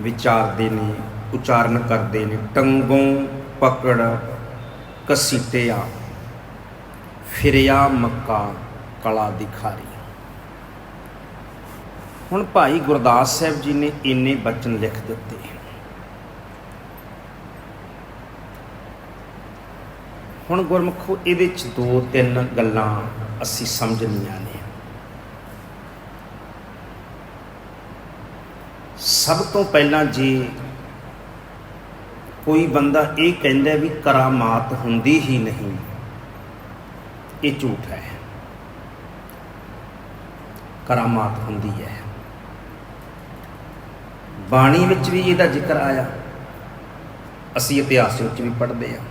ਵਿਚਾਰਦੇ ਨੇ, ਉਚਾਰਨ ਕਰਦੇ ਨੇ, ਟੰਗੋਂ ਪਕੜ ਕਸੀਟਿਆ, ਫਿਰਿਆ ਮੱਕਾ ਕਲਾ ਦਿਖਾਰੀ। ਹੁਣ ਭਾਈ ਗੁਰਦਾਸ ਸਾਹਿਬ ਜੀ ਨੇ ਇੰਨੇ ਬਚਨ ਲਿਖ ਦਿੱਤੇ। ਹੁਣ ਗੁਰਮੁਖੋ, ਇਹਦੇ ਚ ਦੋ ਤਿੰਨ ਗੱਲਾਂ ਅਸੀਂ ਸਮਝਣੀਆਂ ਨੇ। ਸਭ ਤੋਂ ਪਹਿਲਾਂ ਜੇ ਕੋਈ ਬੰਦਾ ਇਹ ਕਹਿੰਦਾ ਵੀ ਕਰਾਮਾਤ ਹੁੰਦੀ ਹੀ ਨਹੀਂ, ਇਹ ਝੂਠ ਹੈ। ਕਰਾਮਾਤ ਹੁੰਦੀ ਹੈ। ਬਾਣੀ ਵਿੱਚ ਵੀ ਇਹਦਾ ਜ਼ਿਕਰ ਆਇਆ। ਅਸੀਂ ਇਤਿਹਾਸ ਵਿੱਚ ਵੀ ਪੜ੍ਹਦੇ ਆ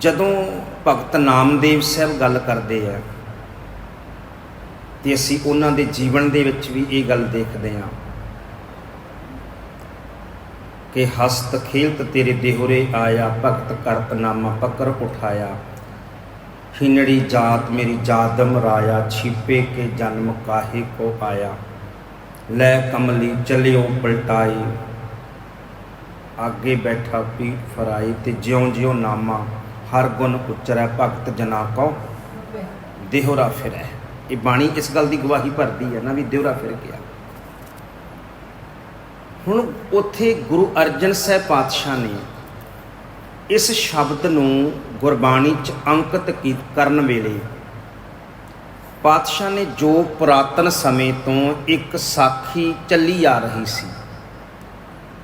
ਜਦੋਂ ਭਗਤ ਨਾਮਦੇਵ ਸਾਹਿਬ ਗੱਲ ਕਰਦੇ ਆ ਤੇ ਅਸੀਂ ਉਹਨਾਂ ਦੇ ਜੀਵਨ ਦੇ ਵਿੱਚ ਵੀ ਇਹ ਗੱਲ ਦੇਖਦੇ ਹਾਂ ਕਿ ਹਸਤ ਖੇਲਤ ਤੇਰੇ ਦੇਹੁਰੇ ਆਇਆ ਭਗਤ ਕਰਤ ਨਾਮਾ ਪਕਰ ਉਠਾਇਆ। ਹਿਨੜੀ ਜਾਤ ਮੇਰੀ ਜਾਦਮ ਰਾਇਆ ਛਿਪੇ ਕੇ ਜਨਮ ਕਾਹੇ ਕੋ ਆਇਆ। ਲੈ ਕਮਲੀ ਚਲਿਓ ਪਲਟਾਈ ਅੱਗੇ ਬੈਠਾ ਪੀਠ ਫਰਾਈ ਤੇ ਜਿਉਂ ਜਿਉਂ ਨਾਮਾ ਹਰ ਗੁਣ ਉਚਰੈ ਭਗਤ ਜਨਾ ਕੋ ਦੇਹੁਰਾ ਫਿਰੈ। ਇਹ ਬਾਣੀ ਇਸ ਗੱਲ ਦੀ ਗਵਾਹੀ ਭਰਦੀ ਹੈ ਨਾ ਵੀ ਦਿਉਰਾ ਫਿਰ ਗਿਆ। ਹੁਣ ਉੱਥੇ ਗੁਰੂ ਅਰਜਨ ਸਾਹਿਬ ਪਾਤਸ਼ਾਹ ਨੇ ਇਸ ਸ਼ਬਦ ਨੂੰ ਗੁਰਬਾਣੀ ਚ ਅੰਕਿਤ ਕਰਨ ਵੇਲੇ ਪਾਤਸ਼ਾਹ ਨੇ ਜੋ ਪੁਰਾਤਨ ਸਮੇਂ ਤੋਂ ਇੱਕ ਸਾਖੀ ਚੱਲੀ ਆ ਰਹੀ ਸੀ,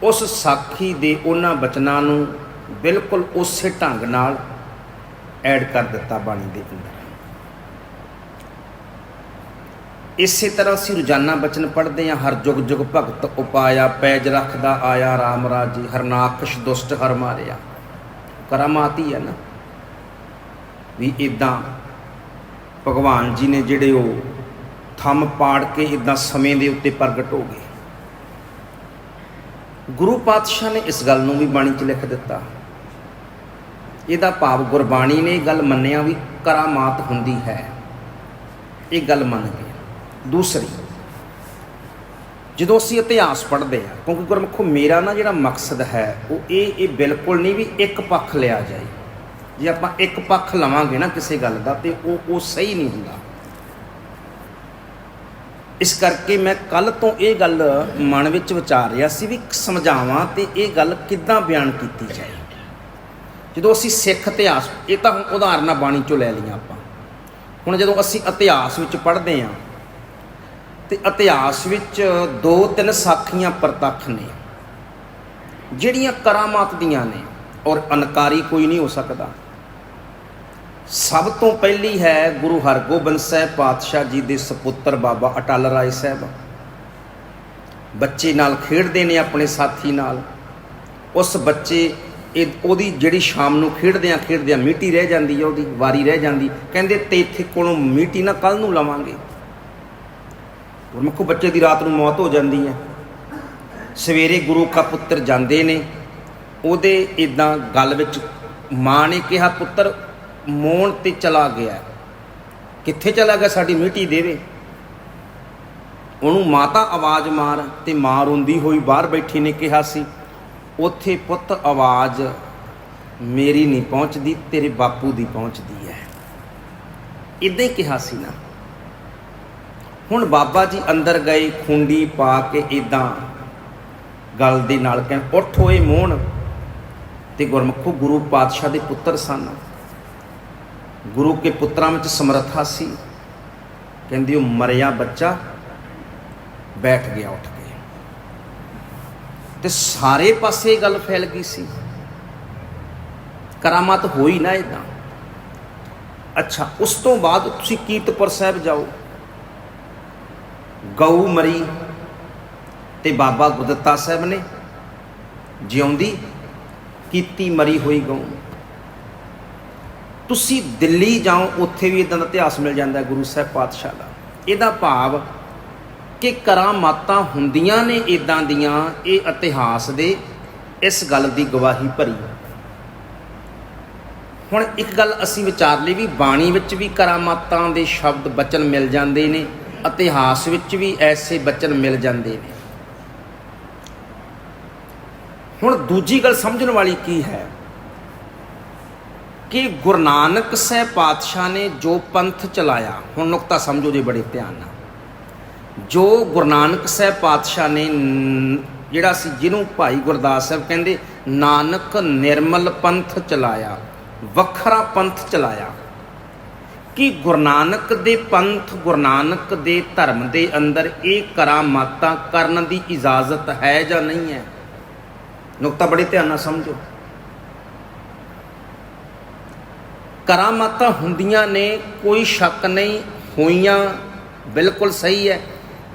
ਉਸ ਸਾਖੀ ਦੇ ਉਹਨਾਂ ਬਚਨਾਂ ਨੂੰ ਬਿਲਕੁਲ ਉਸੇ ਢੰਗ ਨਾਲ ਐਡ ਕਰ ਦਿੱਤਾ ਬਾਣੀ ਦੇ ਅੰਦਰ। ਇਸੇ ਤਰ੍ਹਾਂ ਅਸੀਂ ਰੋਜ਼ਾਨਾ ਬਚਨ ਪੜ੍ਹਦੇ ਹਾਂ, ਹਰ ਜੁਗ ਜੁਗ ਭਗਤ ਉਪਾਇਆ, ਪੈਜ ਰੱਖਦਾ ਆਇਆ RAM ਰਾਜੀ, ਹਰਨਾਕਸ਼ ਦੁਸ਼ਟ ਹਰ ਮਾਰਿਆ। ਕਰਾਮਾਤੀ ਹੈ ਨਾ। ਵੀ ਇਦਾਂ ਭਗਵਾਨ ਜੀ ਨੇ ਜਿਹੜੇ ਉਹ ਥੰਮ ਪਾੜ ਕੇ ਇਦਾਂ ਸਮੇਂ ਦੇ ਉੱਤੇ ਪ੍ਰਗਟ ਹੋ ਗਏ। ਗੁਰੂ ਪਾਤਸ਼ਾਹ ਨੇ ਇਸ ਗੱਲ ਨੂੰ ਵੀ ਬਾਣੀ 'ਚ ਲਿਖ ਦਿੱਤਾ। ਇਹਦਾ ਭਾਵ ਗੁਰਬਾਣੀ ਨੇ ਇਹ ਗੱਲ ਮੰਨਿਆ ਵੀ ਕਰਾਮਾਤ ਹੁੰਦੀ ਹੈ। ਇਹ ਗੱਲ ਮੰਨ ਗਏ। ਦੂਸਰੀ, ਜਦੋਂ ਅਸੀਂ ਇਤਿਹਾਸ ਪੜ੍ਹਦੇ ਹਾਂ, ਕਿਉਂਕਿ ਗੁਰਮੁਖੋ ਮੇਰਾ ਨਾ ਜਿਹੜਾ ਮਕਸਦ ਹੈ, ਉਹ ਇਹ ਇਹ ਬਿਲਕੁਲ ਨਹੀਂ ਵੀ ਇੱਕ ਪੱਖ ਲਿਆ ਜਾਏ। ਜੇ ਆਪਾਂ ਇੱਕ ਪੱਖ ਲਵਾਂਗੇ ਨਾ ਕਿਸੇ ਗੱਲ ਦਾ, ਤੇ ਉਹ ਉਹ ਸਹੀ ਨਹੀਂ ਹੁੰਦਾ। ਇਸ ਕਰਕੇ ਮੈਂ ਕੱਲ ਤੋਂ ਇਹ ਗੱਲ ਮਨ ਵਿੱਚ ਵਿਚਾਰ ਰਿਹਾ ਸੀ ਵੀ ਸਮਝਾਵਾਂ ਤੇ ਇਹ ਗੱਲ ਕਿੱਦਾਂ ਬਿਆਨ ਕੀਤੀ ਜਾਏ। ਜਦੋਂ ਅਸੀਂ ਸਿੱਖ ਇਤਿਹਾਸ, ਇਹ ਤਾਂ ਹੁਣ ਉਦਾਹਰਨਾਂ ਬਾਣੀ ਚੋਂ ਲੈ ਲਈਆਂ ਆਪਾਂ। ਹੁਣ ਜਦੋਂ ਅਸੀਂ ਇਤਿਹਾਸ ਵਿੱਚ ਪੜ੍ਹਦੇ ਹਾਂ ਤੇ ਇਤਿਹਾਸ ਵਿੱਚ ਦੋ ਤਿੰਨ ਸਾਖੀਆਂ ਪ੍ਰਤੱਖ ਨੇ। ਜਿਹੜੀਆਂ ਕਰਾਮਾਤ ਦੀਆਂ ਨੇ ਔਰ ਅਨਕਾਰੀ ਕੋਈ ਨਹੀਂ ਹੋ ਸਕਦਾ। ਸਭ ਤੋਂ ਪਹਿਲੀ ਹੈ ਗੁਰੂ ਹਰਗੋਬਿੰਦ ਸਾਹਿਬ ਪਾਤਸ਼ਾਹ ਜੀ ਦੇ ਸੁਪੁੱਤਰ ਬਾਬਾ ਅਟਲ ਰਾਏ ਸਾਹਿਬ। ਬੱਚੇ ਨਾਲ ਖੇਡਦੇ ਨੇ ਆਪਣੇ ਸਾਥੀ ਨਾਲ। ਉਸ ਬੱਚੇ ਇਹ ਉਹਦੀ ਜਿਹੜੀ ਸ਼ਾਮ ਨੂੰ ਖੇਡਦਿਆਂ ਖੇਡਦਿਆਂ ਮਿੱਟੀ ਰਹਿ ਜਾਂਦੀ ਹੈ, ਉਹਦੀ ਵਾਰੀ ਰਹਿ ਜਾਂਦੀ। ਕਹਿੰਦੇ ਤੇ ਇੱਥੇ ਕੋਲੋਂ ਮਿੱਟੀ ਨਾ ਕੱਲ ਨੂੰ ਲਵਾਂਗੇ। ਗੁਰਮੁਖੋ ਬੱਚੇ ਦੀ ਰਾਤ ਨੂੰ ਮੌਤ ਹੋ ਜਾਂਦੀ ਹੈ। ਸਵੇਰੇ ਗੁਰੂ ਕਾ ਪੁੱਤਰ ਜਾਂਦੇ ਨੇ। ਉਹਦੇ ਇਦਾਂ ਗੱਲ ਵਿੱਚ ਮਾਂ ਨੇ ਕਿਹਾ, ਪੁੱਤਰ ਮੋਣ ਤੇ ਚਲਾ ਗਿਆ ਕਿੱਥੇ ਚਲਾ ਗਿਆ? ਸਾਡੀ ਮਿੱਟੀ ਦੇਵੇ। ਉਹਨੂੰ ਮਾਤਾ ਆਵਾਜ਼ ਮਾਰ ਤੇ ਮਾਂ ਰੋਂਦੀ ਹੋਈ ਬਾਹਰ ਬੈਠੀ ਨੇ ਕਿਹਾ ਸੀ, ਉੱਥੇ ਪੁੱਤ ਆਵਾਜ਼ ਮੇਰੀ ਨਹੀਂ ਪਹੁੰਚਦੀ, ਤੇਰੇ ਬਾਪੂ ਦੀ ਪਹੁੰਚਦੀ ਹੈ। ਇਦਾਂ ਹੀ ਕਿਹਾ ਸੀ ਨਾ। ਹੁਣ ਬਾਬਾ ਜੀ ਅੰਦਰ ਗਏ, ਖੁੰਡੀ ਪਾ ਕੇ ਇਦਾਂ ਗਲ ਦੇ ਨਾਲ ਕਹਿੰ ਉੱਠ ਹੋਏ ਮੋਹਣ। ਤੇ ਗੁਰਮੁਖੋ ਗੁਰੂ ਪਾਤਸ਼ਾਹ ਦੇ ਪੁੱਤਰ ਸਨ। ਗੁਰੂ ਕੇ ਪੁੱਤਰਾਂ ਵਿੱਚ ਸਮਰੱਥਾ ਸੀ। ਕਹਿੰਦੀ ਉਹ ਮਰਿਆ ਬੱਚਾ, ਬੈਠ ਗਿਆ, ਉੱਠ ਕੇ ਤੇ ਸਾਰੇ ਪਾਸੇ ਗੱਲ ਫੈਲ ਗਈ ਸੀ। ਕਰਾਮਾਤ ਹੋਈ ਨਾ ਇਦਾਂ ਅੱਛਾ, ਉਸ ਤੋਂ ਬਾਅਦ ਤੁਸੀਂ ਕੀਰਤਪੁਰ ਸਾਹਿਬ ਜਾਓ। ਗਊ ਮਰੀ ਤੇ ਬਾਬਾ ਗੁਰਦੱਤਾ ਸਾਹਿਬ ਨੇ ਜਿਉਂਦੀ ਕੀਤੀ ਮਰੀ ਹੋਈ ਗਊ। ਤੁਸੀਂ ਦਿੱਲੀ ਜਾਓ, ਉੱਥੇ ਵੀ ਇਦਾਂ ਦਾ ਇਤਿਹਾਸ ਮਿਲ ਜਾਂਦਾ ਗੁਰੂ ਸਾਹਿਬ ਪਾਤਸ਼ਾਹ ਦਾ। ਇਹਦਾ ਭਾਵ ਕਿ ਕਰਾਮਾਤਾਂ ਹੁੰਦੀਆਂ ਨੇ ਇਦਾਂ ਦੀਆਂ, ਇਹ ਇਤਿਹਾਸ ਦੇ ਇਸ ਗੱਲ ਦੀ ਗਵਾਹੀ ਭਰੀ। ਹੁਣ ਇੱਕ ਗੱਲ ਅਸੀਂ ਵਿਚਾਰ ਲਈ ਵੀ, ਬਾਣੀ ਵਿੱਚ ਵੀ ਕਰਾਮਾਤਾਂ ਦੇ ਸ਼ਬਦ ਬਚਨ ਮਿਲ ਜਾਂਦੇ ਨੇ। ਇਤਿਹਾਸ ਵਿੱਚ ਵੀ ਐਸੇ ਬਚਨ ਮਿਲ ਜਾਂਦੇ ਨੇ। ਹੁਣ ਦੂਜੀ ਗੱਲ ਸਮਝਣ ਵਾਲੀ ਕੀ ਹੈ? ਕਿ ਗੁਰੂ ਨਾਨਕ ਸਾਹਿਬ ਪਾਤਸ਼ਾਹ ਨੇ ਜੋ ਪੰਥ ਚਲਾਇਆ, ਹੁਣ ਨੁਕਤਾ ਸਮਝੋ ਜੀ ਬੜੇ ਧਿਆਨ ਨਾਲ। ਜੋ ਗੁਰੂ ਨਾਨਕ ਸਾਹਿਬ ਪਾਤਸ਼ਾਹ ਨੇ ਜਿਹੜਾ ਸੀ, ਜਿਹਨੂੰ ਭਾਈ ਗੁਰਦਾਸ ਸਾਹਿਬ ਕਹਿੰਦੇ, ਨਾਨਕ ਨਿਰਮਲ ਪੰਥ ਚਲਾਇਆ, ਵੱਖਰਾ ਪੰਥ ਚਲਾਇਆ। ਕਿ ਗੁਰੂ ਨਾਨਕ ਦੇ ਪੰਥ, ਗੁਰੂ ਨਾਨਕ ਦੇ ਧਰਮ ਦੇ ਅੰਦਰ ਇਹ ਕਰਾਮਾਤਾਂ ਕਰਨ ਦੀ ਇਜਾਜ਼ਤ ਹੈ ਜਾਂ ਨਹੀਂ ਹੈ? ਨੁਕਤਾ ਬੜੇ ਧਿਆਨ ਨਾਲ ਸਮਝੋ। ਕਰਾਮਾਤਾਂ ਹੁੰਦੀਆਂ ਨੇ, ਕੋਈ ਸ਼ੱਕ ਨਹੀਂ, ਹੋਈਆਂ ਬਿਲਕੁਲ ਸਹੀ ਹੈ।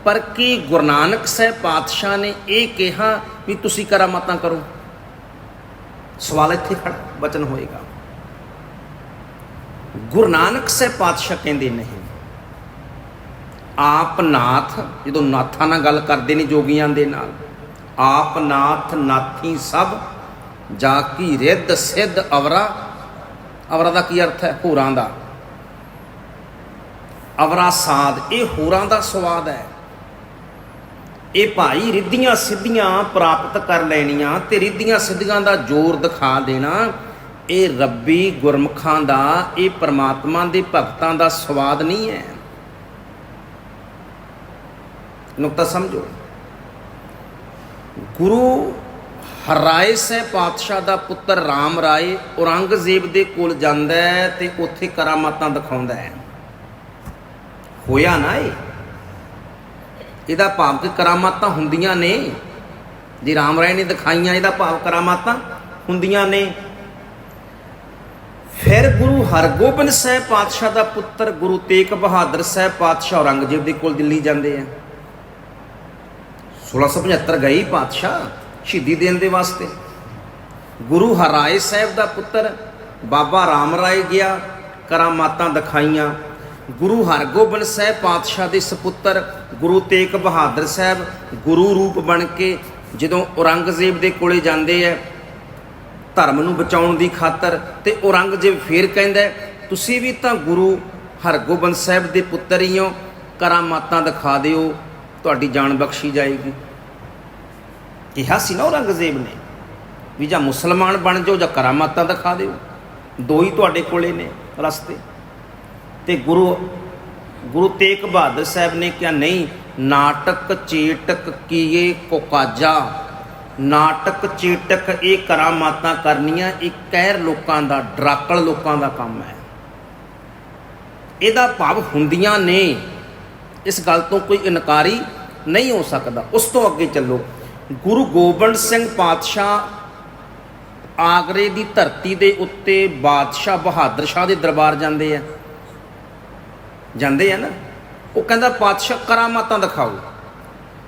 ਪਰ ਕੀ ਗੁਰੂ ਨਾਨਕ ਸਾਹਿਬ ਪਾਤਸ਼ਾਹ ਨੇ ਇਹ ਕਿਹਾ ਵੀ ਤੁਸੀਂ ਕਰਾਮਾਤਾਂ ਕਰੋ? ਸਵਾਲ ਇੱਥੇ ਖੜਾ ਬਚਨ ਹੋਏਗਾ। ਗੁਰੂ ਨਾਨਕ ਸਾਹਿਬ ਪਾਤਸ਼ਾਹ ਕਹਿੰਦੇ ਨਹੀਂ ਆਪ ਨਾਥ, ਜਦੋਂ ਨਾਥਾਂ ਨਾਲ ਗੱਲ ਕਰਦੇ ਨੇ ਜੋਗੀਆਂ ਦੇ ਨਾਲ, ਆਪ ਨਾਥ ਨਾਥੀ ਸਭ, ਜਾ ਕੀ ਰਿੱਧ ਸਿੱਧ ਅਵਰਾ। ਅਵਰਾ ਦਾ ਕੀ ਅਰਥ ਹੈ? ਹੋਰਾਂ ਦਾ। ਅਵਰਾ ਸਾਧ, ਇਹ ਹੋਰਾਂ ਦਾ ਸਵਾਦ ਹੈ। ਇਹ ਭਾਈ ਰਿੱਧੀਆਂ ਸਿੱਧੀਆਂ ਪ੍ਰਾਪਤ ਕਰ ਲੈਣੀਆਂ ਤੇ ਰਿੱਧੀਆਂ ਸਿੱਧੀਆਂ ਦਾ ਜ਼ੋਰ ਦਿਖਾ ਦੇਣਾ। ਇਹ ਰੱਬੀ ਗੁਰਮੁਖਾਂ ਦਾ, ਇਹ ਪ੍ਰਮਾਤਮਾ ਦੇ ਭਗਤਾਂ ਦਾ ਸਵਾਦ ਨਹੀਂ ਹੈ। ਨੁਕਤਾ ਸਮਝੋ। ਗੁਰੂ ਹਰਾਏ ਸਹਿ ਪਾਤਸ਼ਾਹ ਦਾ ਪੁੱਤਰ RAM ਰਾਏ ਔਰੰਗਜ਼ੇਬ ਦੇ ਕੋਲ ਜਾਂਦਾ ਹੈ ਤੇ ਉੱਥੇ ਕਰਾਮਾਤਾਂ ਦਿਖਾਉਂਦਾ ਹੈ। ਹੋਇਆ ਨਾ ਇਹ? ਇਹਦਾ ਭਾਵ ਕਿ ਕਰਾਮਾਤਾਂ ਹੁੰਦੀਆਂ ਨੇ। ਜੇ RAM ਰਾਏ ਨੇ ਦਿਖਾਈਆਂ, ਇਹਦਾ ਭਾਵ ਕਰਾਮਾਤਾਂ ਹੁੰਦੀਆਂ ਨੇ। ਫਿਰ ਗੁਰੂ ਹਰਗੋਬਿੰਦ ਸਾਹਿਬ ਪਾਤਸ਼ਾਹ ਦਾ ਪੁੱਤਰ ਗੁਰੂ ਤੇਗ ਬਹਾਦਰ ਸਾਹਿਬ ਪਾਤਸ਼ਾਹ ਔਰੰਗਜ਼ੇਬ ਦੇ ਕੋਲ ਦਿੱਲੀ ਜਾਂਦੇ ਆ। 1675 ਗਈ ਪਾਤਸ਼ਾਹ ਸ਼ਹੀਦੀ ਦੇਣ ਦੇ ਵਾਸਤੇ। ਗੁਰੂ ਹਰਾਏ ਸਾਹਿਬ ਦਾ ਪੁੱਤਰ ਬਾਬਾ ਰਾਮ ਰਾਏ ਗਿਆ ਕਰਾਮਾਤਾਂ ਦਿਖਾਈਆਂ। ਗੁਰੂ ਹਰਗੋਬਿੰਦ ਸਾਹਿਬ ਪਾਤਸ਼ਾਹ ਦੇ ਸੁਪੁੱਤਰ ਗੁਰੂ ਤੇਗ ਬਹਾਦਰ ਸਾਹਿਬ ਗੁਰੂ ਰੂਪ ਬਣ ਕੇ ਜਦੋਂ ਔਰੰਗਜ਼ੇਬ ਦੇ ਕੋਲੇ ਜਾਂਦੇ ਐ ਧਰਮ ਨੂੰ ਬਚਾਉਣ ਦੀ ਖਾਤਰ ਤੇ ਔਰੰਗਜ਼ੇਬ ਫੇਰ ਕਹਿੰਦਾ ਤੁਸੀਂ ਵੀ ਤਾਂ ਗੁਰੂ ਹਰਗੋਬਿੰਦ ਸਾਹਿਬ ਦੇ ਪੁੱਤਰ ਹੀ ਹੋ ਕਰਾਮਾਤਾਂ ਦਿਖਾ ਦਿਓ, ਤੁਹਾਡੀ ਜਾਨ ਬਖਸ਼ੀ ਜਾਏਗੀ। ਕਿਹਾ ਸੀ ਨਾ ਔਰੰਗਜ਼ੇਬ ਨੇ ਵੀ ਜਾਂ ਮੁਸਲਮਾਨ ਬਣ ਜਾਓ ਜਾਂ ਕਰਾਮਾਤਾਂ ਦਿਖਾ ਦਿਓ। ਦੋ ਹੀ ਤੁਹਾਡੇ ਕੋਲੇ ਨੇ ਰਸਤੇ। ਤੇ ਗੁਰੂ ਗੁਰੂ ਤੇਗ ਬਹਾਦਰ ਸਾਹਿਬ ਨੇ ਕਿਹਾ, ਨਹੀਂ, ਨਾਟਕ, ਚੇਟਕ ਕੀਏ ਕੋਕਾਜਾ ਨਾਟਕ, ਚੇਟਕ, ਇਹ ਕਰਾਮਾਤਾਂ ਕਰਨੀਆਂ, ਇਹ ਕਹਿਰ ਲੋਕਾਂ ਦਾ, ਡਰਾਕਲ ਲੋਕਾਂ ਦਾ ਕੰਮ ਹੈ। ਇਹਦਾ ਭਾਵ ਹੁੰਦੀਆਂ ਨੇ। ਇਸ ਗੱਲ ਤੋਂ ਕੋਈ ਇਨਕਾਰੀ ਨਹੀਂ ਹੋ ਸਕਦਾ। ਉਸ ਤੋਂ ਅੱਗੇ ਚੱਲੋ। ਗੁਰੂ ਗੋਬਿੰਦ ਸਿੰਘ ਪਾਤਸ਼ਾਹ ਆਗਰੇ ਦੀ ਧਰਤੀ ਦੇ ਉੱਤੇ ਬਾਦਸ਼ਾਹ ਬਹਾਦਰ ਸ਼ਾਹ ਦੇ ਦਰਬਾਰ ਜਾਂਦੇ ਆ। ਜਾਂਦੇ ਆ ਨਾ। ਉਹ ਕਹਿੰਦਾ, ਪਾਤਸ਼ਾਹ, ਕਰਾਮਾਤਾਂ ਦਿਖਾਓ।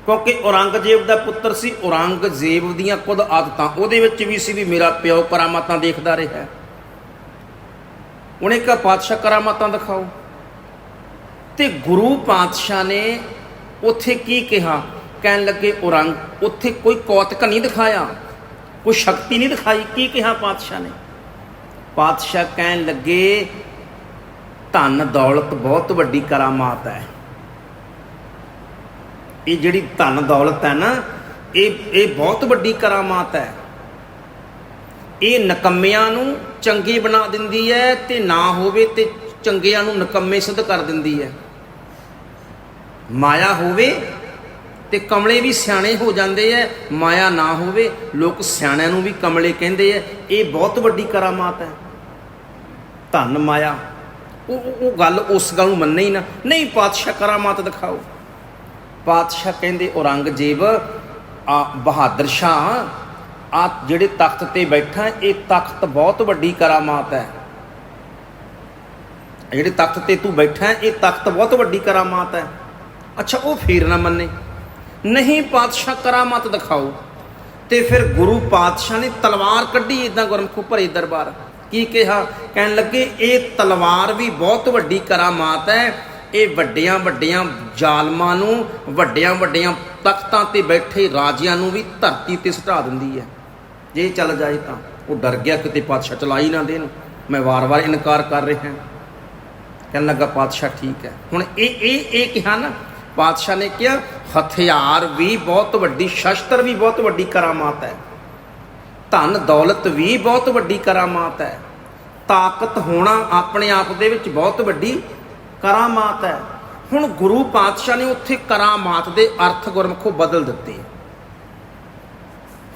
ਕਿਉਂਕਿ ਔਰੰਗਜ਼ੇਬ ਦਾ ਪੁੱਤਰ ਸੀ, ਔਰੰਗਜ਼ੇਬ ਦੀਆਂ ਖੁਦ ਆਦਤਾਂ ਉਹਦੇ ਵਿੱਚ ਵੀ ਸੀ ਵੀ ਮੇਰਾ ਪਿਓ ਕਰਾਮਾਤਾਂ ਦੇਖਦਾ ਰਿਹਾ। ਉਹਨੇ ਕਿਹਾ ਪਾਤਸ਼ਾਹ ਕਰਾਮਾਤਾਂ ਦਿਖਾਓ। ਤੇ ਗੁਰੂ ਪਾਤਸ਼ਾਹ ਨੇ ਉੱਥੇ ਕੀ ਕਿਹਾ? ਕਹਿਣ ਲੱਗੇ, ਔਰੰਗ, ਉੱਥੇ ਕੋਈ ਕੌਤਕ ਨਹੀਂ ਦਿਖਾਇਆ, ਕੋਈ ਸ਼ਕਤੀ ਨਹੀਂ ਦਿਖਾਈ। ਕੀ ਕਿਹਾ ਪਾਤਸ਼ਾਹ ਨੇ? ਪਾਤਸ਼ਾਹ ਕਹਿਣ ਲੱਗੇ, ਧਨ ਦੌਲਤ ਬਹੁਤ ਵੱਡੀ ਕਰਾਮਾਤ ਹੈ। ਇਹ ਜਿਹੜੀ ਧਨ ਦੌਲਤ ਹੈ ਨਾ, ਇਹ ਇਹ ਬਹੁਤ ਵੱਡੀ ਕਰਾਮਾਤ ਹੈ। ਇਹ ਨਕੰਮਿਆਂ ਨੂੰ ਚੰਗੇ ਬਣਾ ਦਿੰਦੀ ਹੈ ਤੇ ਨਾ ਹੋਵੇ ਤੇ ਚੰਗਿਆਂ ਨੂੰ ਨਕੰਮੇ ਸਿੱਧ ਕਰ ਦਿੰਦੀ ਹੈ। ਮਾਇਆ ਹੋਵੇ ਤੇ ਕਮਲੇ ਵੀ ਸਿਆਣੇ ਹੋ ਜਾਂਦੇ ਐ ਮਾਇਆ ਨਾ ਹੋਵੇ, ਲੋਕ ਸਿਆਣਿਆਂ ਨੂੰ ਵੀ ਕਮਲੇ ਕਹਿੰਦੇ ਐ ਇਹ ਬਹੁਤ ਵੱਡੀ ਕਰਾਮਾਤ ਹੈ। ਧਨ ਮਾਇਆ, ਉਹ, ਉਹ- ਉਹ ਗੱਲ ਉਸ ਗੱਲ ਨੂੰ ਮੰਨੇ ਹੀ ਨਾ। ਨਹੀਂ, ਪਾਤਸ਼ਾਹ ਕਰਾਮਾਤ ਦਿਖਾਓ। ਪਾਤਸ਼ਾਹ ਕਹਿੰਦੇ, ਔਰੰਗਜ਼ੇਬ, ਆ ਬਹਾਦਰ ਸ਼ਾਹ, ਆ ਜਿਹੜੇ ਤਖਤ ਤੇ ਬੈਠਾ, ਇਹ ਤਖਤ ਬਹੁਤ ਵੱਡੀ ਕਰਾਮਾਤ ਹੈ। ਜਿਹੜੇ ਤਖਤ ਤੇ ਤੂੰ ਬੈਠਾ, ਇਹ ਤਖਤ ਬਹੁਤ ਵੱਡੀ ਕਰਾਮਾਤ ਹੈ। ਅੱਛਾ, ਉਹ ਫੇਰ ਨਾ ਮੰਨੇ। ਨਹੀਂ, ਪਾਤਸ਼ਾਹ, ਕਰਾਮਾਤ ਦਿਖਾਓ। ਤੇ ਫਿਰ ਗੁਰੂ ਪਾਤਸ਼ਾਹ ਨੇ ਤਲਵਾਰ ਕੱਢੀ ਇਦਾਂ ਗੁਰਮਖੂ ਭਰੇ ਦਰਬਾਰ। ਕੀ ਕਿਹਾ? ਕਹਿਣ ਲੱਗੇ, ਇਹ ਤਲਵਾਰ ਵੀ ਬਹੁਤ ਵੱਡੀ ਕਰਾਮਾਤ ਹੈ। ਇਹ ਵੱਡਿਆਂ ਵੱਡੀਆਂ ਜ਼ਾਲਮਾਂ ਨੂੰ, ਵੱਡਿਆਂ ਵੱਡੀਆਂ ਤਖਤਾਂ ਤੇ ਬੈਠੇ ਰਾਜਿਆਂ ਨੂੰ ਵੀ ਧਰਤੀ ਤੇ ਸੁਟਾ ਦਿੰਦੀ ਹੈ। ਜੇ ਚੱਲ ਜਾਏ ਤਾਂ ਉਹ ਡਰ ਗਿਆ ਕਿਤੇ ਪਾਤਸ਼ਾਹ ਚਲਾ ਹੀ ਨਾ ਦੇਣ। ਮੈਂ ਵਾਰ-ਵਾਰ ਇਨਕਾਰ ਕਰ ਰਿਹਾ ਕਹਿਣ ਲੱਗਾ, ਪਾਤਸ਼ਾਹ ਠੀਕ ਹੈ। ਹੁਣ ਇਹ ਇਹ ਇਹ ਕਿਹਾ ਨਾ, ਪਾਤਸ਼ਾਹ ਨੇ ਕਿਹਾ, ਹਥਿਆਰ ਵੀ ਬਹੁਤ ਵੱਡੀ, ਸ਼ਸਤਰ ਵੀ ਬਹੁਤ ਵੱਡੀ ਕਰਾਮਾਤ ਹੈ। ਧਨ, ਦੌਲਤ ਵੀ ਬਹੁਤ ਵੱਡੀ ਕਰਾਮਾਤ ਹੈ। ਤਾਕਤ ਹੋਣਾ ਆਪਣੇ ਆਪ ਦੇ ਵਿੱਚ ਬਹੁਤ ਵੱਡੀ ਕਰਾਮਾਤ ਹੈ। ਹੁਣ ਗੁਰੂ ਪਾਤਸ਼ਾਹ ਨੇ ਉੱਥੇ ਕਰਾਮਾਤ ਦੇ ਅਰਥ ਗੁਰਮੁਖੋਂ ਬਦਲ ਦਿੱਤੇ।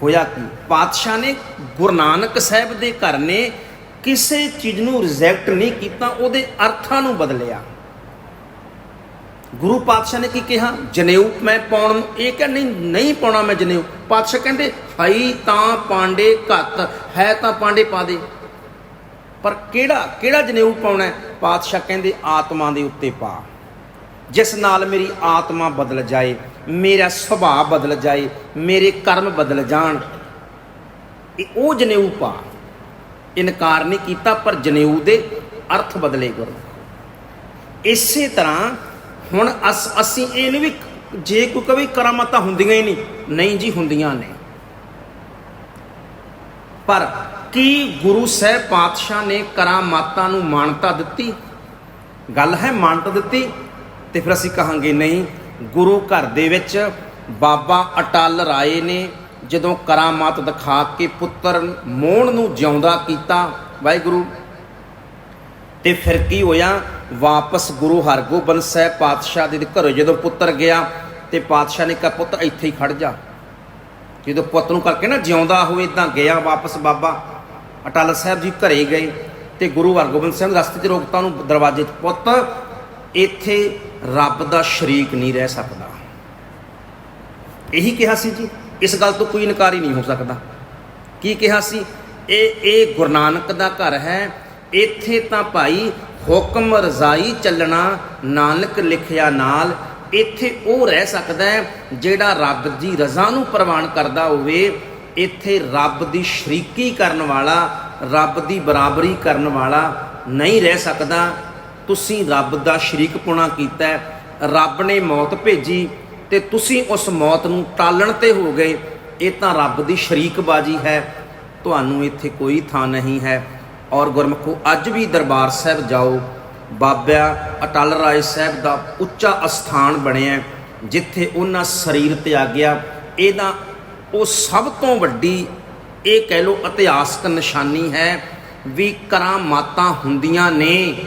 ਹੋਇਆ ਕੀ? ਪਾਤਸ਼ਾਹ ਨੇ ਗੁਰੂ ਨਾਨਕ ਸਾਹਿਬ ਦੇ ਘਰ ਨੇ ਕਿਸੇ ਚੀਜ਼ ਨੂੰ ਰਿਜੈਕਟ ਨਹੀਂ ਕੀਤਾ, ਉਹਦੇ ਅਰਥਾਂ ਨੂੰ ਬਦਲਿਆ। ਗੁਰੂ ਪਾਤਸ਼ਾਹ ਨੇ ਕੀ ਕਿਹਾ? ਜਨੇਊ ਮੈਂ ਪਾਉਣ ਨੂੰ, ਇਹ ਕਿ ਨਹੀਂ ਨਹੀਂ ਪਾਉਣਾ ਮੈਂ ਜਨੇਊ। ਪਾਤਸ਼ਾਹ ਕਹਿੰਦੇ ਹਈ ਤਾਂ ਪਾਂਡੇ ਘੱਤ, ਹੈ ਤਾਂ ਪਾਂਡੇ ਪਾ ਦੇ। ਪਰ ਕਿਹੜਾ ਕਿਹੜਾ ਜਨੇਊ ਪਾਉਣਾ ਪਾਤਸ਼ਾਹ ਕਹਿੰਦੇ, ਆਤਮਾ ਦੇ ਉੱਤੇ ਪਾ। ਜਿਸ ਨਾਲ ਮੇਰੀ ਆਤਮਾ ਬਦਲ ਜਾਏ, ਮੇਰਾ ਸੁਭਾਅ ਬਦਲ ਜਾਏ, ਮੇਰੇ ਕਰਮ ਬਦਲ ਜਾਣ, ਇਹ ਉਹ ਜਨੇਊ ਪਾ। ਇਨਕਾਰ ਨਹੀਂ ਕੀਤਾ, ਪਰ ਜਨੇਊ ਦੇ ਅਰਥ ਬਦਲੇ ਗੁਰੂ। ਇਸੇ ਤਰ੍ਹਾਂ ਹੁਣ ਅਸ, ਅਸੀਂ ਇਹ ਨਹੀਂ ਵੀ ਜੇ ਕੋਈ ਕਵੀ ਕਰਾਮਾਤਾਂ ਹੁੰਦੀਆਂ ਹੀ ਨਹੀਂ। ਨਹੀਂ ਜੀ, ਹੁੰਦੀਆਂ ਨੇ। ਪਰ ਕੀ ਗੁਰੂ ਸਾਹਿਬ ਪਾਤਸ਼ਾਹ ਨੇ ਕਰਾਮਾਤਾਂ ਨੂੰ ਮਾਨਤਾ ਦਿੱਤੀ? ਗੱਲ ਹੈ ਮਾਨਤਾ ਦਿੱਤੀ? ਤੇ ਫਿਰ ਅਸੀਂ ਕਹਾਂਗੇ ਨਹੀਂ, ਗੁਰੂ ਘਰ ਦੇ ਵਿੱਚ ਬਾਬਾ ਅਟਲ ਰਾਏ ਨੇ ਜਦੋਂ ਕਰਾਮਾਤ ਦਿਖਾ ਕੇ ਪੁੱਤਰ ਮੋਹਣ ਨੂੰ ਜਿਉਂਦਾ ਕੀਤਾ, ਵਾਹਿਗੁਰੂ। ਤੇ ਫਿਰ ਕੀ ਹੋਇਆ? ਵਾਪਸ ਗੁਰੂ ਹਰਗੋਬਿੰਦ ਸਾਹਿਬ ਪਾਤਸ਼ਾਹ ਦੇ ਘਰੋਂ ਜਦੋਂ ਪੁੱਤਰ ਗਿਆ, ਤੇ ਪਾਤਸ਼ਾਹ ਨੇ ਕਿਹਾ, ਪੁੱਤ, ਇੱਥੇ ਹੀ ਖੜ ਜਾ। ਜਦੋਂ ਪੁੱਤ ਨੂੰ ਕਰਕੇ ਨਾ ਜਿਉਂਦਾ ਹੋਵੇ, ਇਦਾਂ ਗਿਆ ਵਾਪਸ ਬਾਬਾ। ਅਟਲ ਸਾਹਿਬ ਜੀ ਘਰੇ ਗਏ ਤੇ ਗੁਰੂ ਹਰਗੋਬਿੰਦ ਸਿੰਘ ਰਸਤੇ 'ਚ ਰੋਕਤਾ ਉਹਨੂੰ ਦਰਵਾਜ਼ੇ 'ਚ, ਪੁੱਤ, ਇੱਥੇ ਰੱਬ ਦਾ ਸ਼ਰੀਕ ਨਹੀਂ ਰਹਿ ਸਕਦਾ। ਇਹੀ ਕਿਹਾ ਸੀ ਜੀ। ਇਸ ਗੱਲ ਤੋਂ ਕੋਈ ਇਨਕਾਰ ਹੀ ਨਹੀਂ ਹੋ ਸਕਦਾ। ਕੀ ਕਿਹਾ ਸੀ? ਇਹ ਇਹ ਗੁਰੂ ਨਾਨਕ ਦਾ ਘਰ ਹੈ। ਇੱਥੇ ਤਾਂ ਭਾਈ ਹੁਕਮ ਰਜ਼ਾਈ ਚੱਲਣਾ, ਨਾਨਕ ਲਿਖਿਆ ਨਾਲ। ਇੱਥੇ ਉਹ ਰਹਿ ਸਕਦਾ ਜਿਹੜਾ ਰੱਬ ਦੀ ਰਜ਼ਾ ਨੂੰ ਪ੍ਰਵਾਨ ਕਰਦਾ ਹੋਵੇ। ਇੱਥੇ ਰੱਬ ਦੀ ਸ਼ਰੀਕੀ ਕਰਨ ਵਾਲਾ, ਰੱਬ ਦੀ ਬਰਾਬਰੀ ਕਰਨ ਵਾਲਾ ਨਹੀਂ ਰਹਿ ਸਕਦਾ। ਤੁਸੀਂ ਰੱਬ ਦਾ ਸ਼ਰੀਕਪੁਣਾ ਕੀਤਾ ਰੱਬ ਨੇ ਮੌਤ ਭੇਜੀ ਤੇ ਤੁਸੀਂ ਉਸ ਮੌਤ ਨੂੰ ਟਾਲਣ ਤੇ ਹੋ ਗਏ। ਇਹ ਤਾਂ ਰੱਬ ਦੀ ਸ਼ਰੀਕਬਾਜੀ ਹੈ। ਤੁਹਾਨੂੰ ਇੱਥੇ ਕੋਈ ਥਾਂ ਨਹੀਂ ਹੈ। ਔਰ ਗੁਰਮਖੋ, ਅੱਜ ਵੀ ਦਰਬਾਰ ਸਾਹਿਬ ਜਾਓ। ਬਾਬਾ ਅਟਲ ਰਾਏ ਸਾਹਿਬ ਦਾ ਉੱਚਾ ਅਸਥਾਨ ਬਣਿਆ ਜਿੱਥੇ ਉਹਨਾਂ ਸਰੀਰ ਤਿਆਗਿਆ। ਇਹਦਾ ਉਹ ਸਭ ਤੋਂ ਵੱਡੀ ਇਹ ਕਹਿ ਲੋ ਇਤਿਹਾਸਕ ਨਿਸ਼ਾਨੀ ਹੈ ਵੀ ਕਰਾਮਾਤਾਂ ਹੁੰਦੀਆਂ ਨੇ,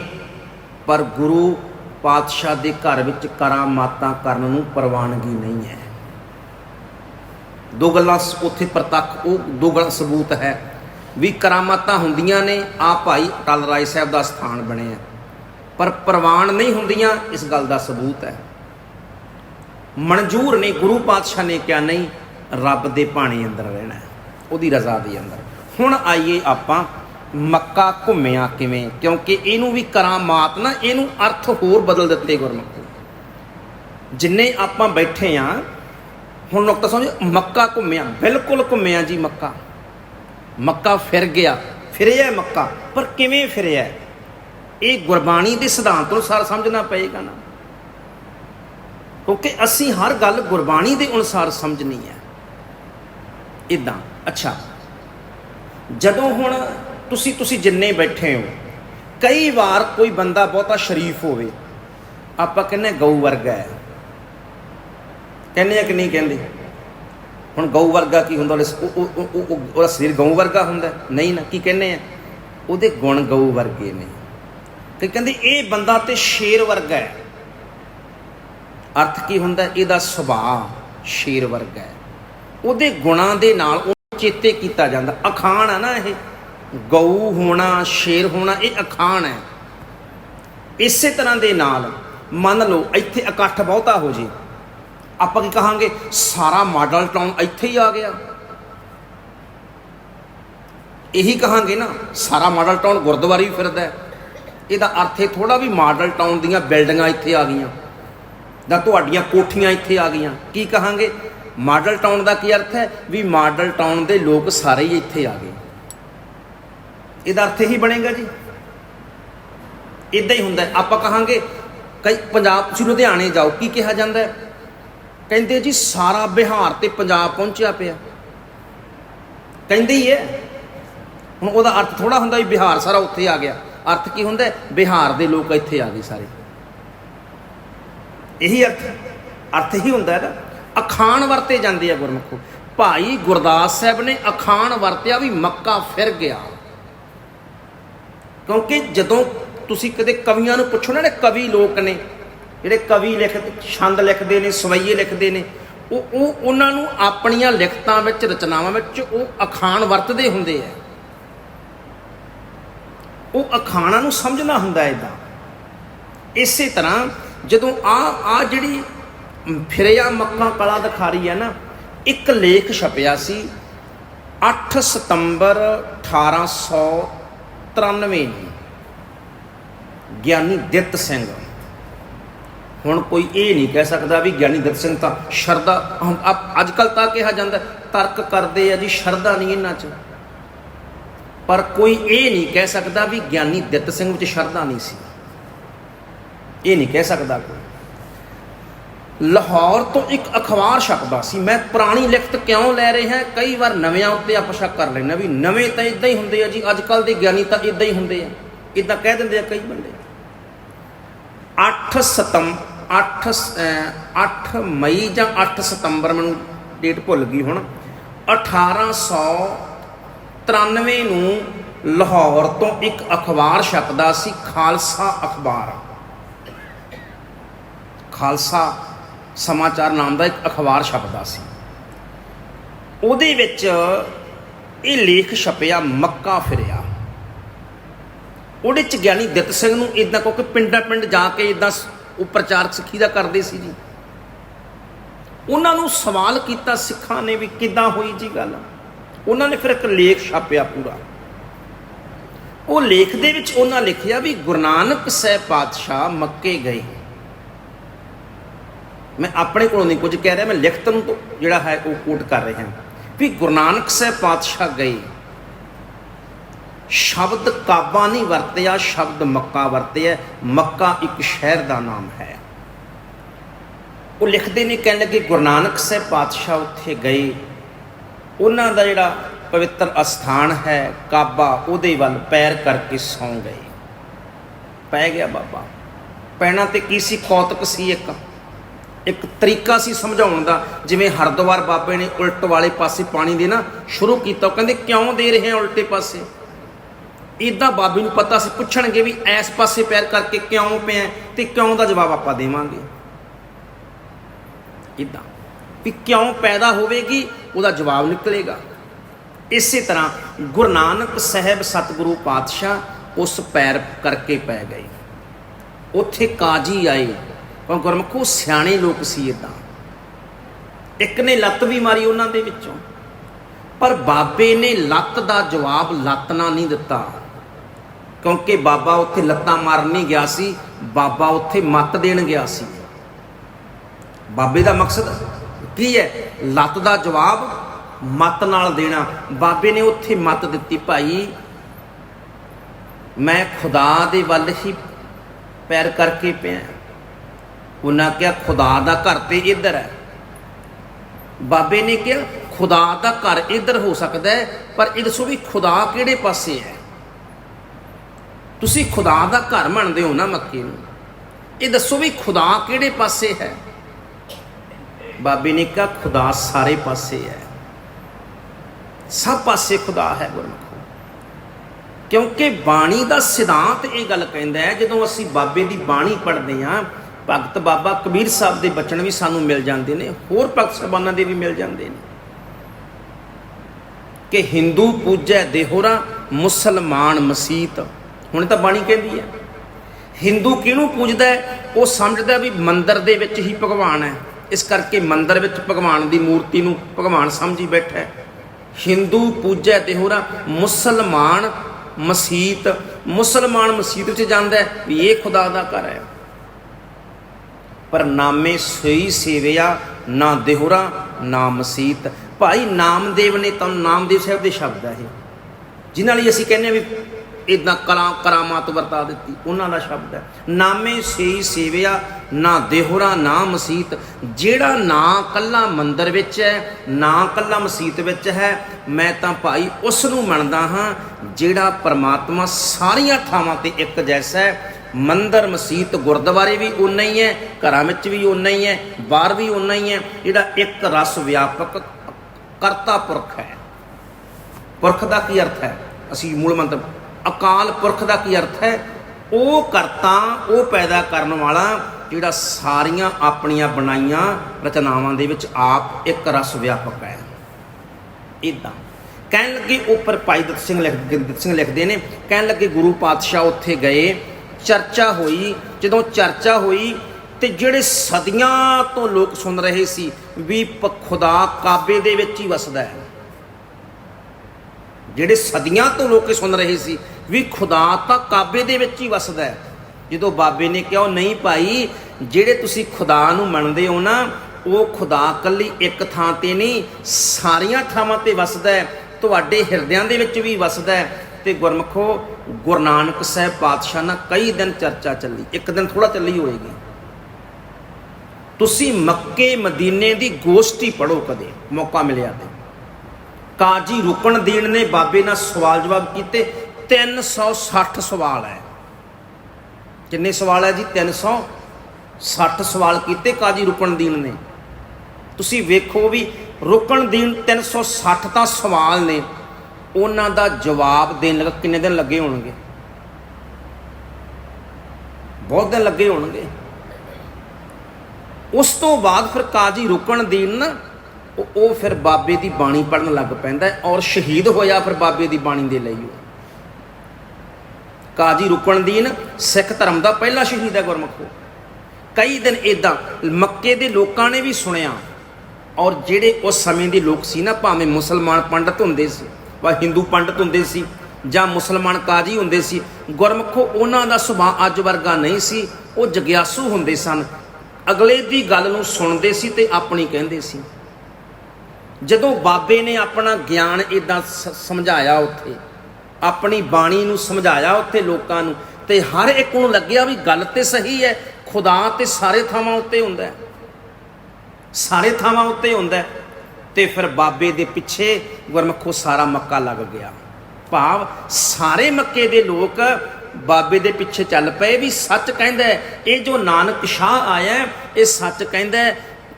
ਪਰ ਗੁਰੂ ਪਾਤਸ਼ਾਹ ਦੇ ਘਰ ਵਿੱਚ ਕਰਾਮਾਤਾਂ ਕਰਨ ਨੂੰ ਪ੍ਰਵਾਨਗੀ ਨਹੀਂ ਹੈ। ਦੋ ਗੱਲਾਂ ਸ- ਉੱਥੇ ਪ੍ਰਤੱਖ, ਉਹ ਦੋ ਗੱਲਾਂ ਸਬੂਤ ਹੈ ਵੀ ਕਰਾਮਾਤਾਂ ਹੁੰਦੀਆਂ ਨੇ ਆ ਭਾਈ ਅਟਲ ਰਾਏ ਸਾਹਿਬ ਦਾ ਸਥਾਨ ਬਣਿਆ ਪਰ ਪ੍ਰਵਾਨ ਨਹੀਂ ਹੁੰਦੀਆਂ, ਇਸ ਗੱਲ ਦਾ ਸਬੂਤ ਹੈ। ਮਨਜ਼ੂਰ ਨੇ, ਗੁਰੂ ਪਾਤਸ਼ਾਹ ਨੇ ਕਿਹਾ ਨਹੀਂ ਰੱਬ ਦੇ ਭਾਣੇ ਅੰਦਰ ਰਹਿਣਾ ਉਹਦੀ ਰਜ਼ਾ ਦੇ ਅੰਦਰ। ਹੁਣ ਆਈਏ ਆਪਾਂ ਮੱਕਾ ਘੁੰਮਿਆ ਕਿਵੇਂ? ਕਿਉਂਕਿ ਇਹਨੂੰ ਵੀ ਕਰਾਮਾਤ ਨਾ, ਇਹਨੂੰ ਅਰਥ ਹੋਰ ਬਦਲ ਦਿੱਤੇ ਗੁਰਮੁਖ ਜਿੰਨੇ ਆਪਾਂ ਬੈਠੇ ਆ, ਹੁਣ ਨੁਕਤਾ ਸਮਝ ਮੱਕਾ ਘੁੰਮਿਆ, ਬਿਲਕੁਲ ਘੁੰਮਿਆ ਜੀ ਮੱਕਾ। ਮੱਕਾ ਫਿਰ ਗਿਆ, ਫਿਰਿਆ ਮੱਕਾ, ਪਰ ਕਿਵੇਂ ਫਿਰਿਆ ਇਹ ਗੁਰਬਾਣੀ ਦੇ ਸਿਧਾਂਤ ਅਨੁਸਾਰ ਸਮਝਣਾ ਪਏਗਾ ਨਾ। ਕਿਉਂਕਿ ਅਸੀਂ ਹਰ ਗੱਲ ਗੁਰਬਾਣੀ ਦੇ ਅਨੁਸਾਰ ਸਮਝਣੀ ਹੈ। ਇਦਾਂ ਅੱਛਾ। ਜਦੋਂ ਹੁਣ ਤੁਸੀਂ ਤੁਸੀਂ ਜਿੰਨੇ ਬੈਠੇ ਹੋ, ਕਈ ਵਾਰ ਕੋਈ ਬੰਦਾ ਬਹੁਤਾ ਸ਼ਰੀਫ ਹੋਵੇ, ਆਪਾਂ ਕਹਿੰਦੇ ਗਊ ਵਰਗਾ ਹੈ। ਕਹਿੰਦੇ ਆ ਕਿ ਨਹੀਂ ਕਹਿੰਦੇ? ਹੁਣ ਗਊ ਵਰਗਾ ਕੀ ਹੁੰਦਾ? ਉਹਦੇ- ਉਹਦਾ ਸਰੀਰ ਗਊ ਵਰਗਾ ਹੁੰਦਾ ਨਹੀਂ ਨਾ, ਕੀ ਕਹਿੰਦੇ ਆ? ਉਹਦੇ ਗੁਣ ਗਊ ਵਰਗੇ ਨੇ। ਤੇ ਕਹਿੰਦੇ ਇਹ ਬੰਦਾ ਤੇ ਸ਼ੇਰ ਵਰਗਾ ਹੈ। ਅਰਥ ਕੀ ਹੁੰਦਾ? ਇਹਦਾ ਸੁਭਾਅ ਸ਼ੇਰ ਵਰਗਾ ਹੈ। ਉਹਦੇ ਗੁਣਾਂ ਦੇ ਨਾਲ ਉਹ ਚੇਤੇ ਕੀਤਾ ਜਾਂਦਾ। ਅਖਾਣ ਹੈ ਨਾ ਇਹ। ਗਊ ਹੋਣਾ, ਸ਼ੇਰ ਹੋਣਾ, ਇਹ ਅਖਾਣ ਹੈ। ਇਸੇ ਤਰ੍ਹਾਂ ਦੇ ਨਾਲ, ਮੰਨ ਲਓ, ਇੱਥੇ ਇਕੱਠ ਬਹੁਤਾ ਹੋ ਜੇ। ਆਪਾਂ ਕੀ ਕਹਾਂਗੇ? ਸਾਰਾ ਮਾਡਲ ਟਾਊਨ ਇੱਥੇ ਹੀ ਆ ਗਿਆ। ਇਹੀ ਕਹਾਂਗੇ ਨਾ, ਸਾਰਾ ਮਾਡਲ ਟਾਊਨ ਗੁਰਦੁਆਰੇ ਵੀ ਫਿਰਦਾ ਹੈ। ਇਹਦਾ ਅਰਥ ਇਹ ਥੋੜਾ ਵੀ ਮਾਡਲ ਟਾਊਨ ਦੀਆਂ ਬਿਲਡਿੰਗਾਂ ਇੱਥੇ ਆ ਗਈਆਂ। ਜਾਂ ਤੁਹਾਡੀਆਂ ਕੋਠੀਆਂ ਇੱਥੇ ਆ ਗਈਆਂ। ਕੀ ਕਹਾਂਗੇ? ਮਾਡਲ ਟਾਊਨ ਦਾ ਕੀ ਅਰਥ ਹੈ? ਵੀ ਮਾਡਲ ਟਾਊਨ ਦੇ ਲੋਕ ਸਾਰੇ ਹੀ ਇੱਥੇ ਆ ਗਏ। ਇਹਦਾ ਅਰਥ ਇਹੀ ਬਣੇਗਾ ਜੀ। ਇਦਾਂ ਹੀ ਹੁੰਦਾ ਆਪਾਂ ਕਹਾਂਗੇ, ਕਈ ਪੰਜਾਬ, ਤੁਸੀਂ ਲੁਧਿਆਣੇ ਜਾਓ, ਕੀ ਕਿਹਾ ਜਾਂਦਾ ਹੈ? ਕਹਿੰਦੇ ਜੀ, ਸਾਰਾ ਬਿਹਾਰ ਤੇ ਪੰਜਾਬ ਪਹੁੰਚਿਆ ਪਿਆ। ਕਹਿੰਦੇ ਹੀ ਹੈ। ਹੁਣ ਉਹਦਾ ਅਰਥ ਥੋੜਾ ਹੁੰਦਾ ਵੀ ਬਿਹਾਰ ਸਾਰਾ ਉੱਥੇ ਆ ਗਿਆ। ਅਰਥ ਕੀ ਹੁੰਦਾ ਬਿਹਾਰ ਦੇ ਲੋਕ ਇੱਥੇ ਆ ਗਏ ਸਾਰੇ। ਇਹੀ ਅਰਥ ਅਰਥ ਹੀ ਹੁੰਦਾ ਹੈ ਨਾ। ਅਖਾਣ ਵਰਤੇ ਜਾਂਦੇ ਆ ਗੁਰਮੁਖੋ। ਭਾਈ ਗੁਰਦਾਸ ਸਾਹਿਬ ਨੇ ਅਖਾਣ ਵਰਤਿਆ ਵੀ ਮੱਕਾ ਫਿਰ ਗਿਆ। ਕਿਉਂਕਿ ਜਦੋਂ ਤੁਸੀਂ ਕਦੇ ਕਵੀਆਂ ਨੂੰ ਪੁੱਛੋ ਨਾ ਜਿਹੜੇ ਕਵੀ ਲੋਕ ਨੇ, ਜਿਹੜੇ ਕਵੀ ਲਿਖਦੇ ਛੰਦ ਲਿਖਦੇ ਨੇ, ਸਵਈਏ ਲਿਖਦੇ ਨੇ, ਉਹ ਉਹ ਉਹਨਾਂ ਨੂੰ ਆਪਣੀਆਂ ਲਿਖਤਾਂ ਵਿੱਚ, ਰਚਨਾਵਾਂ ਵਿੱਚ ਉਹ ਅਖਾਣ ਵਰਤਦੇ ਹੁੰਦੇ ਆ। ਉਹ ਅਖਾਣਾਂ ਨੂੰ ਸਮਝਣਾ ਹੁੰਦਾ ਇਦਾਂ ਇਸੇ ਤਰ੍ਹਾਂ ਜਦੋਂ ਆ ਆ ਜਿਹੜੀ ਫਿਰਿਆ ਮੱਕਾ ਕਲਾ ਦਿਖਾਰੀ ਹੈ ਨਾ, ਇੱਕ ਲੇਖ ਛਪਿਆ ਸੀ 8 ਸਤੰਬਰ 1893 ਨੂੰ ਗਿਆਨੀ ਦਿੱਤ ਸਿੰਘ। ਹੁਣ ਕੋਈ ਇਹ ਨਹੀਂ ਕਹਿ ਸਕਦਾ ਵੀ ਗਿਆਨੀ ਦਿੱਤ ਸਿੰਘ ਤਾਂ ਸ਼ਰਦਾ ਅੱਜ ਕੱਲ ਤਾਂ ਕਿਹਾ ਜਾਂਦਾ, ਤਰਕ ਕਰਦੇ ਆ ਜੀ ਸ਼ਰਦਾ ਨਹੀਂ ਇਹਨਾਂ 'ਚ। ਪਰ ਕੋਈ ਇਹ ਨਹੀਂ ਕਹਿ ਸਕਦਾ ਵੀ ਗਿਆਨੀ ਦਿੱਤ ਸਿੰਘ ਵਿੱਚ ਸ਼ਰਧਾ ਨਹੀਂ ਸੀ। ਇਹ ਨਹੀਂ ਕਹਿ ਸਕਦਾ ਕੋਈ। ਲਾਹੌਰ ਤੋਂ ਇੱਕ ਅਖਬਾਰ ਛਪਦਾ ਸੀ। ਮੈਂ ਪੁਰਾਣੀ ਲਿਖਤ ਕਿਉਂ ਲੈ ਰਿਹਾ? ਕਈ ਵਾਰ ਨਵਿਆਂ ਉੱਤੇ ਆਪਾਂ ਸ਼ੱਕ ਕਰ ਲੈਣਾ ਵੀ ਨਵੇਂ ਤਾਂ ਇਦਾਂ ਹੀ ਹੁੰਦੇ ਆ ਜੀ ਅੱਜ ਕੱਲ ਦੇ ਗਿਆਨੀ ਤਾਂ ਇਦਾਂ ਹੀ ਹੁੰਦੇ ਆ। ਇਦਾਂ ਕਹਿ ਦਿੰਦੇ ਆ ਕਈ ਬੰਦੇ। 8 ਸਤੰਬ 8 8 ਮਈ ਜਾਂ 8 ਸਤੰਬਰ ਮੈਨੂੰ ਡੇਟ ਭੁੱਲ ਗਈ ਹੁਣ। 1893 ਨੂੰ ਲਾਹੌਰ ਤੋਂ ਇੱਕ ਅਖਬਾਰ ਛਪਦਾ ਸੀ, ਖਾਲਸਾ ਅਖਬਾਰ। ਖਾਲਸਾ ਸਮਾਚਾਰ ਨਾਮ ਦਾ ਇੱਕ ਅਖਬਾਰ ਛਪਦਾ ਸੀ। ਉਹਦੇ ਵਿੱਚ ਇਹ ਲੇਖ ਛਪਿਆ, ਮੱਕਾ ਫਿਰਿਆ। ਉਹਦੇ ਚ ਗਿਆਨੀ ਦਿੱਤ ਸਿੰਘ ਨੂੰ ਇਦਾਂ ਕਿਉਂਕਿ ਪਿੰਡਾਂ ਪਿੰਡ ਜਾ ਕੇ ਇਦਾਂ ਉਹ ਪ੍ਰਚਾਰਕ ਸਿੱਖੀ ਦਾ ਕਰਦੇ ਸੀ ਜੀ। ਉਹਨਾਂ ਨੂੰ ਸਵਾਲ ਕੀਤਾ ਸਿੱਖਾਂ ਨੇ ਵੀ ਕਿੱਦਾਂ ਹੋਈ ਜੀ ਗੱਲ? ਉਹਨਾਂ ਨੇ ਫਿਰ ਇੱਕ ਲੇਖ ਛਾਪਿਆ ਪੂਰਾ। ਉਹ ਲੇਖ ਦੇ ਵਿੱਚ ਉਹਨਾਂ ਲਿਖਿਆ ਵੀ ਗੁਰੂ ਨਾਨਕ ਸਾਹਿਬ ਪਾਤਸ਼ਾਹ ਮੱਕੇ ਗਏ। ਮੈਂ ਆਪਣੇ ਕੋਲੋਂ ਨਹੀਂ ਕੁਝ ਕਹਿ ਰਿਹਾ, ਮੈਂ ਲਿਖਤ ਨੂੰ ਤੋਂ ਜਿਹੜਾ ਹੈ ਉਹ ਕੋਟ ਕਰ ਰਿਹਾ ਵੀ ਗੁਰੂ ਨਾਨਕ ਸਾਹਿਬ ਪਾਤਸ਼ਾਹ ਗਏ। ਸ਼ਬਦ ਕਾਬਾ ਨਹੀਂ ਵਰਤਿਆ, ਸ਼ਬਦ ਮੱਕਾ ਵਰਤਿਆ। ਮੱਕਾ ਇੱਕ ਸ਼ਹਿਰ ਦਾ ਨਾਮ ਹੈ। ਉਹ ਲਿਖਦੇ ਨੇ ਕਹਿਣ ਲੱਗੇ ਗੁਰੂ ਨਾਨਕ ਸਾਹਿਬ ਪਾਤਸ਼ਾਹ ਉੱਥੇ ਗਏ। ਉਹਨਾਂ ਦਾ ਜਿਹੜਾ ਪਵਿੱਤਰ ਅਸਥਾਨ ਹੈ, ਕਾਬਾ, ਉਹਦੇ ਵੱਲ ਪੈਰ ਕਰਕੇ ਸੌਂ ਗਏ। ਪੈ ਗਿਆ ਬਾਬਾ। ਪੈਣਾ ਤੇ ਕੀ ਸੀ? ਕੌਤਕ ਸੀ ਇੱਕ। ਇੱਕ ਤਰੀਕਾ ਸੀ ਸਮਝਾਉਣ ਦਾ, ਜਿਵੇਂ ਹਰਦੁਆਰ ਬਾਬੇ ਨੇ ਉਲਟ ਵਾਲੇ ਪਾਸੇ ਪਾਣੀ ਦੇਣਾ ਸ਼ੁਰੂ ਕੀਤਾ, ਉਹ ਕਹਿੰਦੇ ਕਿਉਂ ਦੇ ਰਹੇ ਆ ਉਲਟੇ ਪਾਸੇ? ਇਦਾਂ ਬਾਬੇ ਨੂੰ ਪਤਾ ਸੀ, ਪੁੱਛਣਗੇ ਵੀ ਐਸ ਪਾਸੇ ਪੈਰ ਕਰਕੇ ਕਿਉਂ ਪਿਆ, ਤੇ ਕਿਉਂ ਦਾ ਜਵਾਬ ਆਪਾਂ ਦੇਵਾਂਗੇ। ਇਦਾਂ ਵੀ ਕਿਉਂ ਪੈਦਾ ਹੋਵੇਗੀ, ਉਹਦਾ ਜਵਾਬ ਨਿਕਲੇਗਾ। ਇਸੇ ਤਰ੍ਹਾਂ ਗੁਰੂ ਨਾਨਕ ਸਾਹਿਬ ਸਤਿਗੁਰੂ ਪਾਤਸ਼ਾਹ ਉਸ ਪੈਰ ਕਰਕੇ ਪੈ ਗਏ। ਉੱਥੇ ਕਾਜੀ ਆਏ। ਪਰ ਗੁਰਮਖੋ, ਸਿਆਣੇ ਲੋਕ ਸੀ ਇਦਾਂ ਇੱਕ ਨੇ ਲੱਤ ਵੀ ਮਾਰੀ ਉਹਨਾਂ ਦੇ ਵਿੱਚੋਂ, ਪਰ ਬਾਬੇ ਨੇ ਲੱਤ ਦਾ ਜਵਾਬ ਲੱਤ ਨਾਲ ਨਹੀਂ ਦਿੱਤਾ। ਕਿਉਂਕਿ ਬਾਬਾ ਉੱਥੇ ਲੱਤਾਂ ਮਾਰਨ ਨਹੀਂ ਗਿਆ ਸੀ, ਬਾਬਾ ਉੱਥੇ ਮੱਤ ਦੇਣ ਗਿਆ ਸੀ। ਬਾਬੇ ਦਾ ਮਕਸਦ ਕੀ ਹੈ? ਲੱਤ ਦਾ ਜਵਾਬ ਮੱਤ ਨਾਲ ਦੇਣਾ। ਬਾਬੇ ਨੇ ਉੱਥੇ ਮੱਤ ਦਿੱਤੀ, ਭਾਈ, ਮੈਂ ਖੁਦਾ ਦੇ ਵੱਲ ਹੀ ਪੈਰ ਕਰਕੇ ਪਿਆ। ਉਹਨਾਂ ਕਿਹਾ, ਖੁਦਾ ਦਾ ਘਰ ਤੇ ਇੱਧਰ ਹੈ। ਬਾਬੇ ਨੇ ਕਿਹਾ, ਖੁਦਾ ਦਾ ਘਰ ਇੱਧਰ ਹੋ ਸਕਦਾ ਹੈ, ਪਰ ਇਹ ਦੱਸੋ ਵੀ ਖੁਦਾ ਕਿਹੜੇ ਪਾਸੇ ਹੈ? ਤੁਸੀਂ ਖੁਦਾ ਦਾ ਘਰ ਮੰਨਦੇ ਹੋ ਨਾ ਮੱਕੀ ਨੂੰ? ਇਹ ਦੱਸੋ ਵੀ ਖੁਦਾ ਕਿਹੜੇ ਪਾਸੇ ਹੈ? ਬਾਬੇ ਨੇ ਕਿਹਾ, ਖੁਦਾ ਸਾਰੇ ਪਾਸੇ ਹੈ। ਸਭ ਪਾਸੇ ਖੁਦਾ ਹੈ ਗੁਰਮੁਖ। ਕਿਉਂਕਿ ਬਾਣੀ ਦਾ ਸਿਧਾਂਤ ਇਹ ਗੱਲ ਕਹਿੰਦਾ ਹੈ, ਜਦੋਂ ਅਸੀਂ ਬਾਬੇ ਦੀ ਬਾਣੀ ਪੜ੍ਹਦੇ ਹਾਂ ਭਗਤ ਬਾਬਾ ਕਬੀਰ ਸਾਹਿਬ ਦੇ ਬਚਨ ਵੀ ਸਾਨੂੰ ਮਿਲ ਜਾਂਦੇ ਨੇ, ਹੋਰ ਭਗਤ ਸਾਹਿਬਾਨਾਂ ਦੇ ਵੀ ਮਿਲ ਜਾਂਦੇ ਨੇ। ਕਿ ਹਿੰਦੂ ਪੂਜੈ ਦੇਹੋਰਾ ਮੁਸਲਮਾਨ ਮਸੀਤ। ਹੁਣ ਤਾਂ ਬਾਣੀ ਕਹਿੰਦੀ ਹੈ ਹਿੰਦੂ ਕਿਹਨੂੰ ਪੂਜਦਾ ਉਹ ਸਮਝਦਾ ਵੀ ਮੰਦਰ ਦੇ ਵਿੱਚ ਹੀ ਭਗਵਾਨ ਹੈ। ਇਸ ਕਰਕੇ ਮੰਦਰ ਵਿੱਚ ਭਗਵਾਨ ਦੀ ਮੂਰਤੀ ਨੂੰ ਭਗਵਾਨ ਸਮਝੀ ਬੈਠਾ ਹੈ। ਹਿੰਦੂ ਪੂਜੈ ਦੇਹੋਰਾ ਮੁਸਲਮਾਨ ਮਸੀਤ। ਮੁਸਲਮਾਨ ਮਸੀਤ ਵਿੱਚ ਜਾਂਦਾ ਵੀ ਇਹ ਖੁਦਾ ਦਾ ਘਰ ਹੈ। ਪਰ ਨਾਮੇ ਸੋਈ ਸੇਵਿਆ, ਨਾ ਦੇਹੁਰਾ, ਨਾ ਮਸੀਤ। ਭਾਈ ਨਾਮਦੇਵ ਨੇ ਤੁਹਾਨੂੰ ਨਾਮਦੇਵ ਸਾਹਿਬ ਦੇ ਸ਼ਬਦ ਆ ਇਹ। ਜਿਨ੍ਹਾਂ ਲਈ ਅਸੀਂ ਕਹਿੰਦੇ ਆ ਵੀ ਇਦਾਂ ਕਲਾ, ਕਰਾਮਾਤ ਵਰਤਾ ਦਿੱਤੀ, ਉਹਨਾਂ ਦਾ ਸ਼ਬਦ ਹੈ ਨਾਮੇ ਸੇਈ ਸੇਵਿਆ, ਨਾ ਦੇਹੁਰਾ, ਨਾ ਮਸੀਤ। ਜਿਹੜਾ ਨਾ ਕੱਲਾ ਮੰਦਰ ਵਿੱਚ ਹੈ, ਨਾ ਕੱਲਾ ਮਸੀਤ ਵਿੱਚ ਹੈ, ਮੈਂ ਤਾਂ ਭਾਈ ਉਸ ਨੂੰ ਮੰਨਦਾ ਹਾਂ, ਜਿਹੜਾ ਪਰਮਾਤਮਾ ਸਾਰੀਆਂ ਥਾਵਾਂ ਤੇ ਇੱਕ ਜੈਸਾ ਹੈ ਮੰਦਰ ਮਸਜਿਦ ਗੁਰਦੁਆਰੇ ਵੀ ਉਨਾ ਹੀ ਹੈ, ਘਰਾਂ ਵਿੱਚ ਵੀ ਉਨਾ ਹੀ ਹੈ, ਬਾਹਰ ਵੀ ਉਨਾ ਹੀ ਹੈ। ਜਿਹੜਾ ਇੱਕ ਰਸ ਵਿਆਪਕ ਕਰਤਾ ਪੁਰਖ ਹੈ। ਪੁਰਖ ਦਾ ਕੀ ਅਰਥ ਹੈ? ਅਸੀਂ ਮੂਲ ਮੰਤਰ, ਅਕਾਲ ਪੁਰਖ ਦਾ ਕੀ ਅਰਥ ਹੈ? ਉਹ ਕਰਤਾ, ਉਹ ਪੈਦਾ ਕਰਨ ਵਾਲਾ ਜਿਹੜਾ ਸਾਰੀਆਂ ਆਪਣੀਆਂ ਬਣਾਈਆਂ ਰਚਨਾਵਾਂ ਦੇ ਵਿੱਚ ਆਪ ਇੱਕ ਰਸ ਵਿਆਪਕ ਹੈ। ਇਦਾਂ ਕਹਿਣ ਲੱਗੇ ਉੱਪਰ ਭਾਈ ਦਤ ਸਿੰਘ ਲਿਖ ਦਤ ਸਿੰਘ ਲਿਖਦੇ ਨੇ, ਕਹਿਣ ਲੱਗੇ ਗੁਰੂ ਪਾਤਸ਼ਾਹ ਉੱਥੇ ਗਏ ਚਰਚਾ ਹੋਈ, ਜਦੋਂ ਚਰਚਾ ਹੋਈ ਤੇ ਜਿਹੜੇ ਸਦੀਆਂ ਤੋਂ ਲੋਕ ਸੁਣ ਰਹੇ ਸੀ ਵੀ ਖੁਦਾ ਕਾਬੇ ਦੇ ਵਿੱਚ ਹੀ ਵਸਦਾ ਹੈ। ਜਿਹੜੇ ਸਦੀਆਂ ਤੋਂ ਲੋਕ ਸੁਣ ਰਹੇ ਸੀ ਵੀ ਖੁਦਾ ਤਾਂ ਕਾਬੇ ਦੇ ਵਿੱਚ ਹੀ ਵਸਦਾ ਹੈ। ਜਦੋਂ ਬਾਬੇ ਨੇ ਕਿਹਾ, ਉਹ ਨਹੀਂ ਭਾਈ, ਜਿਹੜੇ ਤੁਸੀਂ ਖੁਦਾ ਨੂੰ ਮੰਨਦੇ ਹੋ ਨਾ, ਉਹ ਖੁਦਾ ਕੱਲੀ ਇੱਕ ਥਾਂ ਤੇ ਨਹੀਂ, ਸਾਰੀਆਂ ਥਾਵਾਂ ਤੇ ਵਸਦਾ ਹੈ, ਤੁਹਾਡੇ ਹਿਰਦਿਆਂ ਦੇ ਵਿੱਚ ਵੀ ਵਸਦਾ ਹੈ ਤੇ ਗੁਰਮਖੋ ਗੁਰੂ ਨਾਨਕ ਸਾਹਿਬ ਪਾਤਸ਼ਾਹ ਨਾਲ ਕਈ ਦਿਨ ਚਰਚਾ ਚੱਲੀ, ਇੱਕ ਦਿਨ ਥੋੜਾ ਚੱਲੀ ਹੋਏਗੀ। ਤੁਸੀਂ ਮੱਕੇ ਮਦੀਨੇ ਦੀ ਗੋਸ਼ਟੀ ਪੜੋ ਕਦੇ, ਮੌਕਾ ਮਿਲਿਆ ਤੇ। ਕਾਜੀ ਰੁਕਣਦੀਨ ਨੇ ਬਾਬੇ ਨਾਲ ਸਵਾਲ ਜਵਾਬ ਕੀਤੇ 360 ਸਵਾਲ ਹੈ। ਕਿੰਨੇ ਸਵਾਲ ਹੈ ਜੀ? 360 ਸਵਾਲ ਕੀਤੇ ਕਾਜੀ ਰੁਕਣਦੀਨ ਨੇ। ਤੁਸੀਂ ਵੇਖੋ ਵੀ ਰੁਕਣਦੀਨ 360 ਤਾਂ ਸਵਾਲ ਨੇ। ਉਹਨਾਂ ਦਾ ਜਵਾਬ ਦੇਣ ਲੱਗਾ, ਕਿੰਨੇ ਦਿਨ ਲੱਗੇ ਹੋਣਗੇ? ਬਹੁਤ ਦਿਨ ਲੱਗੇ ਹੋਣਗੇ। ਉਸ ਤੋਂ ਬਾਅਦ ਫਿਰ ਕਾਜੀ ਰੁਕਣ ਰੁਕਣਦੀਨ ਨਾ, ਉਹ- ਫਿਰ ਬਾਬੇ ਦੀ ਬਾਣੀ ਪੜਨ ਲੱਗ ਪੈਂਦਾ ਔਰ ਸ਼ਹੀਦ ਹੋਇਆ ਫਿਰ ਬਾਬੇ ਦੀ ਬਾਣੀ ਦੇ ਲਈ ਉਹ। ਕਾਜੀ ਰੁਕਣਦੀਨ ਸਿੱਖ ਧਰਮ ਦਾ ਪਹਿਲਾ ਸ਼ਹੀਦ ਹੈ ਗੁਰਮੁਖੋ ਕਈ ਦਿਨ ਇਦਾਂ ਮੱਕੇ ਦੇ ਲੋਕਾਂ ਨੇ ਵੀ ਸੁਣਿਆ ਔਰ ਜਿਹੜੇ ਉਸ ਸਮੇਂ ਦੇ ਲੋਕ ਸੀ ਨਾ, ਭਾਵੇਂ ਮੁਸਲਮਾਨ ਪੰਡਤ ਹੁੰਦੇ ਸੀ ਵਾ ਹਿੰਦੂ ਪੰਡਤ ਹੁੰਦੇ ਸੀ ਜਾਂ ਮੁਸਲਮਾਨ ਕਾਜੀ ਹੁੰਦੇ ਸੀ, ਗੁਰਮੁਖੋ ਉਹਨਾਂ ਦਾ ਸੁਭਾਅ ਅੱਜ ਵਰਗਾ ਨਹੀਂ ਸੀ, ਉਹ ਜਗਿਆਸੂ ਹੁੰਦੇ ਸਨ। ਅਗਲੇ ਦੀ ਗੱਲ ਨੂੰ ਸੁਣਦੇ ਸੀ ਤੇ ਆਪਣੀ ਕਹਿੰਦੇ ਸੀ। ਜਦੋਂ ਬਾਬੇ ਨੇ ਆਪਣਾ ਗਿਆਨ ਇਦਾਂ ਸਮਝਾਇਆ ਉੱਥੇ, ਆਪਣੀ ਬਾਣੀ ਨੂੰ ਸਮਝਾਇਆ ਉੱਥੇ ਲੋਕਾਂ ਨੂੰ, ਤੇ ਹਰ ਇੱਕ ਨੂੰ ਲੱਗਿਆ ਵੀ ਗੱਲ ਤੇ ਸਹੀ ਹੈ, ਖੁਦਾ ਤੇ ਸਾਰੇ ਥਾਵਾਂ ਉੱਤੇ ਹੁੰਦਾ ਹੈ। ਸਾਰੇ ਥਾਵਾਂ ਉੱਤੇ ਹੁੰਦਾ ਹੈ। ਤੇ ਫਿਰ ਬਾਬੇ ਦੇ ਪਿੱਛੇ ਗੁਰਮਖੋ ਸਾਰਾ ਮੱਕਾ ਲੱਗ ਗਿਆ। ਭਾਵ ਸਾਰੇ ਮੱਕੇ ਦੇ ਲੋਕ ਬਾਬੇ ਦੇ ਪਿੱਛੇ ਚੱਲ ਪਏ ਵੀ ਸੱਚ ਕਹਿੰਦਾ ਇਹ ਜੋ ਨਾਨਕ ਸ਼ਾਹ ਆਇਆ ਇਹ ਸੱਚ ਕਹਿੰਦਾ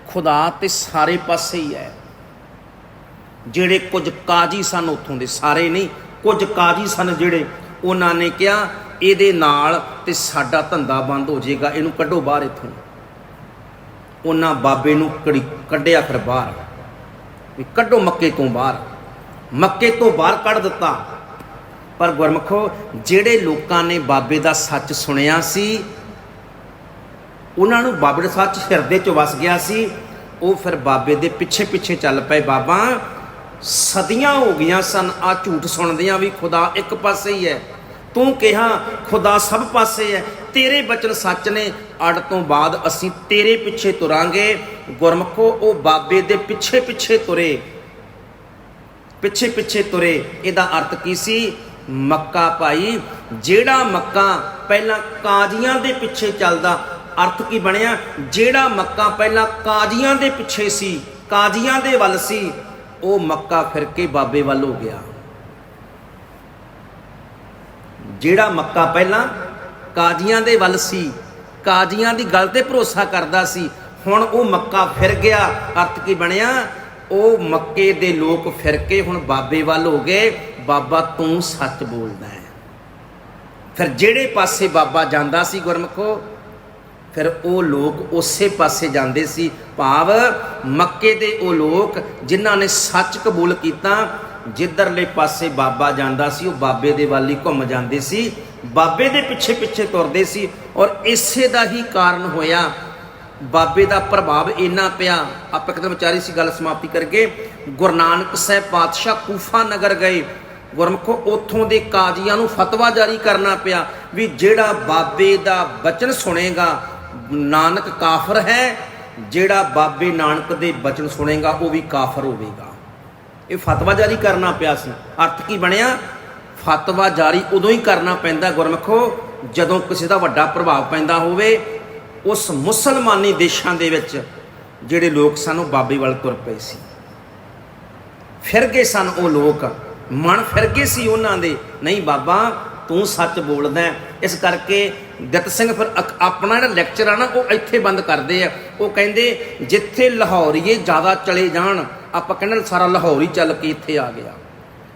ਖੁਦਾ ਤੇ ਸਾਰੇ ਪਾਸੇ ਹੀ ਹੈ। ਜਿਹੜੇ ਕੁਝ ਕਾਜੀ ਸਨ ਉੱਥੋਂ ਦੇ, ਸਾਰੇ ਨਹੀਂ, ਕੁਝ ਕਾਜੀ ਸਨ ਜਿਹੜੇ, ਉਹਨਾਂ ਨੇ ਕਿਹਾ, ਇਹਦੇ ਨਾਲ ਤੇ ਸਾਡਾ ਧੰਦਾ ਬੰਦ ਹੋ ਜਾਏਗਾ, ਇਹਨੂੰ ਕੱਢੋ ਬਾਹਰ ਇੱਥੋਂ। ਉਹਨਾਂ ਬਾਬੇ ਨੂੰ ਕੜੀ ਕੱਢਿਆ ਫਿਰ ਬਾਹਰ। ਵੀ ਕੱਢੋ ਮੱਕੇ ਤੋਂ ਬਾਹਰ। ਮੱਕੇ ਤੋਂ ਬਾਹਰ ਕੱਢ ਦਿੱਤਾ। ਪਰ ਗੁਰਮਖੋ, ਜਿਹੜੇ ਲੋਕਾਂ ਨੇ ਬਾਬੇ ਦਾ ਸੱਚ ਸੁਣਿਆ ਸੀ, ਉਹਨਾਂ ਨੂੰ ਬਾਬੇ ਦਾ ਸੱਚ ਹਿਰਦੇ 'ਚ ਵਸ ਗਿਆ ਸੀ, ਉਹ ਫਿਰ ਬਾਬੇ ਦੇ ਪਿੱਛੇ ਪਿੱਛੇ ਚੱਲ ਪਏ। ਬਾਬਾ, ਸਦੀਆਂ ਹੋ ਗਈਆਂ ਸਨ, ਆ ਝੂਠ ਸੁਣਦਿਆਂ ਵੀ ਖੁਦਾ ਇੱਕ ਪਾਸੇ ਹੀ ਹੈ। ਤੂੰ ਕਿਹਾ, ਖੁਦਾ ਸਭ ਪਾਸੇ ਹੈ। ਤੇਰੇ ਬਚਨ ਸੱਚ ਨੇ ਅੜ ਤੋਂ ਬਾਅਦ ਅਸੀਂ ਤੇਰੇ ਪਿੱਛੇ ਤੁਰਾਂਗੇ। ਗੁਰਮਖੋ, ਉਹ ਬਾਬੇ ਦੇ ਪਿੱਛੇ ਪਿੱਛੇ ਤੁਰੇ। ਪਿੱਛੇ ਪਿੱਛੇ ਤੁਰੇ। ਇਹਦਾ ਅਰਥ ਕੀ ਸੀ? ਮੱਕਾ ਭਾਈ, ਜਿਹੜਾ ਮੱਕਾ ਪਹਿਲਾਂ ਕਾਜ਼ੀਆਂ ਦੇ ਪਿੱਛੇ ਚੱਲਦਾ, ਅਰਥ ਕੀ ਬਣਿਆ? ਜਿਹੜਾ ਮੱਕਾ ਪਹਿਲਾਂ ਕਾਜ਼ੀਆਂ ਦੇ ਪਿੱਛੇ ਸੀ, ਕਾਜ਼ੀਆਂ ਦੇ ਵੱਲ ਸੀ, ਉਹ ਮੱਕਾ ਫਿਰ ਕੇ ਬਾਬੇ ਵੱਲ ਹੋ ਗਿਆ। ਜਿਹੜਾ ਮੱਕਾ ਪਹਿਲਾਂ ਕਾਜ਼ੀਆਂ ਦੇ ਵੱਲ ਸੀ ਕਾਜ਼ੀਆਂ ਦੀ ਗੱਲ ਤੇ ਭਰੋਸਾ ਕਰਦਾ ਸੀ। ਹੁਣ ਉਹ ਮੱਕਾ ਫਿਰ ਗਿਆ। ਅਰਥ ਕੀ ਬਣਿਆ? ਉਹ ਮੱਕੇ ਦੇ ਲੋਕ ਫਿਰ ਕੇ ਹੁਣ ਬਾਬੇ ਵੱਲ ਹੋ ਗਏ। ਬਾਬਾ ਤੂੰ ਸੱਚ ਬੋਲਦਾ ਹੈ। ਫਿਰ ਜਿਹੜੇ ਪਾਸੇ ਬਾਬਾ ਜਾਂਦਾ ਸੀ ਗੁਰਮਖੋ, ਫਿਰ ਉਹ ਲੋਕ ਉਸੇ ਪਾਸੇ ਜਾਂਦੇ ਸੀ। ਭਾਵ ਮੱਕੇ ਦੇ ਉਹ ਲੋਕ ਜਿਨ੍ਹਾਂ ਨੇ ਸੱਚ ਕਬੂਲ ਕੀਤਾ, ਜਿੱਧਰਲੇ ਪਾਸੇ ਬਾਬਾ ਜਾਂਦਾ ਸੀ, ਉਹ ਬਾਬੇ ਦੇ ਵੱਲ ਹੀ ਘੁੰਮ ਜਾਂਦੇ ਸੀ। ਬਾਬੇ ਦੇ ਪਿੱਛੇ ਪਿੱਛੇ ਤੁਰਦੇ ਸੀ ਔਰ ਇਸੇ ਦਾ ਹੀ ਕਾਰਨ ਹੋਇਆ। ਬਾਬੇ ਦਾ ਪ੍ਰਭਾਵ ਇੰਨਾ ਪਿਆ। ਆਪਾਂ ਕਿਤੇ ਵਿਚਾਰੀ ਸੀ ਗੱਲ ਸਮਾਪਤੀ ਕਰਕੇ ਗੁਰੂ ਨਾਨਕ ਸਾਹਿਬ ਪਾਤਸ਼ਾਹ ਕੂਫਾ ਨਗਰ ਗਏ। ਗੁਰਮਖੋ, ਉੱਥੋਂ ਦੇ ਕਾਜ਼ੀਆਂ ਨੂੰ ਫਤਵਾ ਜਾਰੀ ਕਰਨਾ ਪਿਆ ਵੀ ਜਿਹੜਾ ਬਾਬੇ ਦਾ ਬਚਨ ਸੁਣੇਗਾ, ਨਾਨਕ ਕਾਫਰ ਹੈ। ਜਿਹੜਾ ਬਾਬੇ ਨਾਨਕ ਦੇ ਬਚਨ ਸੁਣੇਗਾ, ਉਹ ਵੀ ਕਾਫਰ ਹੋਵੇਗਾ। ਇਹ ਫਤਵਾ ਜਾਰੀ ਕਰਨਾ ਪਿਆ ਸੀ। ਅਰਥ ਕੀ ਬਣਿਆ? ਫਤਵਾ ਜਾਰੀ ਉਦੋਂ ਹੀ ਕਰਨਾ ਪੈਂਦਾ ਗੁਰਮਖੋ, ਜਦੋਂ ਕਿਸੇ ਦਾ ਵੱਡਾ ਪ੍ਰਭਾਵ ਪੈਂਦਾ ਹੋਵੇ, ਉਸ ਮੁਸਲਮਾਨੀ ਦੇਸ਼ਾਂ ਦੇ ਵਿੱਚ ਜਿਹੜੇ ਲੋਕ ਸਨ, ਉਹ ਬਾਬੇ ਵੱਲ ਤੁਰ ਪਏ ਸੀ। ਫਿਰ ਗਏ ਸਨ ਉਹ ਲੋਕ। ਮਨ ਫਿਰ ਗਏ ਸੀ ਉਹਨਾਂ ਦੇ, ਨਹੀਂ ਬਾਬਾ, ਤੂੰ ਸੱਚ ਬੋਲਦਾ ਇਸ ਕਰਕੇ ਦਿੱਤ ਸਿੰਘ ਫਿਰ ਅਕ- ਆਪਣਾ ਜਿਹੜਾ ਲੈਕਚਰ ਆ ਨਾ, ਉਹ ਇੱਥੇ ਬੰਦ ਕਰਦੇ ਆ। ਉਹ ਕਹਿੰਦੇ, ਜਿੱਥੇ ਲਾਹੌਰੀਏ ਜ਼ਿਆਦਾ ਚਲੇ ਜਾਣ, ਆਪਾਂ ਕਹਿੰਦੇ ਸਾਰਾ ਲਾਹੌਰ ਹੀ ਚੱਲ ਕੇ ਇੱਥੇ ਆ ਗਿਆ।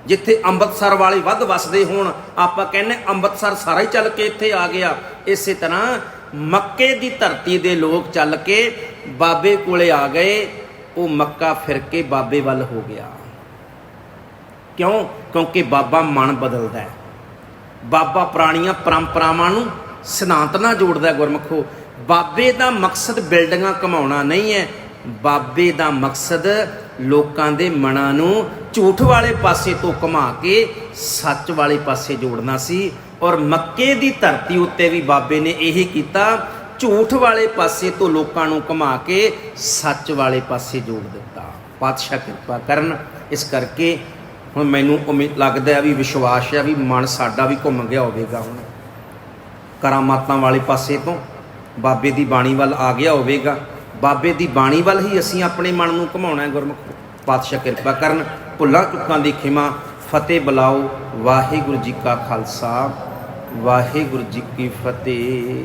ਜਿੱਥੇ ਅੰਮ੍ਰਿਤਸਰ ਵਾਲੇ ਵੱਧ ਵਸਦੇ ਹੋਣ, ਆਪਾਂ ਕਹਿੰਦੇ ਅੰਮ੍ਰਿਤਸਰ ਸਾਰਾ ਹੀ ਚੱਲ ਕੇ ਇੱਥੇ ਆ ਗਿਆ। ਇਸੇ ਤਰ੍ਹਾਂ ਮੱਕੇ ਦੀ ਧਰਤੀ ਦੇ ਲੋਕ ਚੱਲ ਕੇ ਬਾਬੇ ਕੋਲੇ ਆ ਗਏ, ਉਹ ਮੱਕਾ ਫਿਰ ਕੇ ਬਾਬੇ ਵੱਲ ਹੋ ਗਿਆ। ਕਿਉਂ? ਕਿਉਂਕਿ ਬਾਬਾ ਮਨ ਬਦਲਦਾ ਹੈ। ਬਾਬਾ ਪੁਰਾਣੀਆਂ ਪਰੰਪਰਾਵਾਂ ਨੂੰ ਸਿਧਾਂਤ ਨਾਲ ਜੋੜਦਾ ਹੈ ਗੁਰਮਖੋ। ਬਾਬੇ ਦਾ ਮਕਸਦ ਬਿਲਡਿੰਗਾਂ ਕਮਾਉਣਾ ਨਹੀਂ ਹੈ ਬਾਬੇ ਦਾ ਮਕਸਦ ਲੋਕਾਂ ਦੇ ਮਨਾਂ ਨੂੰ ਝੂਠ ਵਾਲੇ ਪਾਸੇ ਤੋਂ ਘੁਮਾ ਕੇ ਸੱਚ ਵਾਲੇ ਪਾਸੇ ਜੋੜਨਾ ਸੀ ਔਰ ਮੱਕੇ ਦੀ ਧਰਤੀ ਉੱਤੇ ਵੀ ਬਾਬੇ ਨੇ ਇਹੀ ਕੀਤਾ, ਝੂਠ ਵਾਲੇ ਪਾਸੇ ਤੋਂ ਲੋਕਾਂ ਨੂੰ ਘੁਮਾ ਕੇ ਸੱਚ ਵਾਲੇ ਪਾਸੇ ਜੋੜ ਦਿੱਤਾ। ਪਾਤਸ਼ਾਹ ਕਿਰਪਾ ਕਰਨ, ਇਸ ਕਰਕੇ ਹੁਣ ਮੈਨੂੰ ਉਮੀਦ ਲੱਗਦਾ ਹੈ ਵੀ ਵਿਸ਼ਵਾਸ ਹੈ ਵੀ ਮਨ ਸਾਡਾ ਵੀ ਘੁੰਮ ਗਿਆ ਹੋਵੇਗਾ ਹੁਣ। ਕਰਾਮਾਤਾਂ ਵਾਲੇ ਪਾਸੇ ਤੋਂ ਬਾਬੇ ਦੀ ਬਾਣੀ ਵੱਲ ਆ ਗਿਆ ਹੋਵੇਗਾ। ਬਾਬੇ ਦੀ ਬਾਣੀ ਵੱਲ ਹੀ ਅਸੀਂ ਆਪਣੇ ਮਨ ਨੂੰ ਘੁਮਾਉਣਾ ਹੈ, ਗੁਰਮੁਖ ਪਾਤਸ਼ਾਹ ਕਿਰਪਾ ਕਰਨ। ਭੁੱਲਾਂ ਚੁੱਕਾਂ ਦੀ ਖਿਮਾ, ਫਤਿਹ ਬੁਲਾਓ। ਵਾਹਿਗੁਰੂ ਜੀ ਕਾ ਖਾਲਸਾ, ਵਾਹਿਗੁਰੂ ਜੀ ਕੀ ਫਤਿਹ।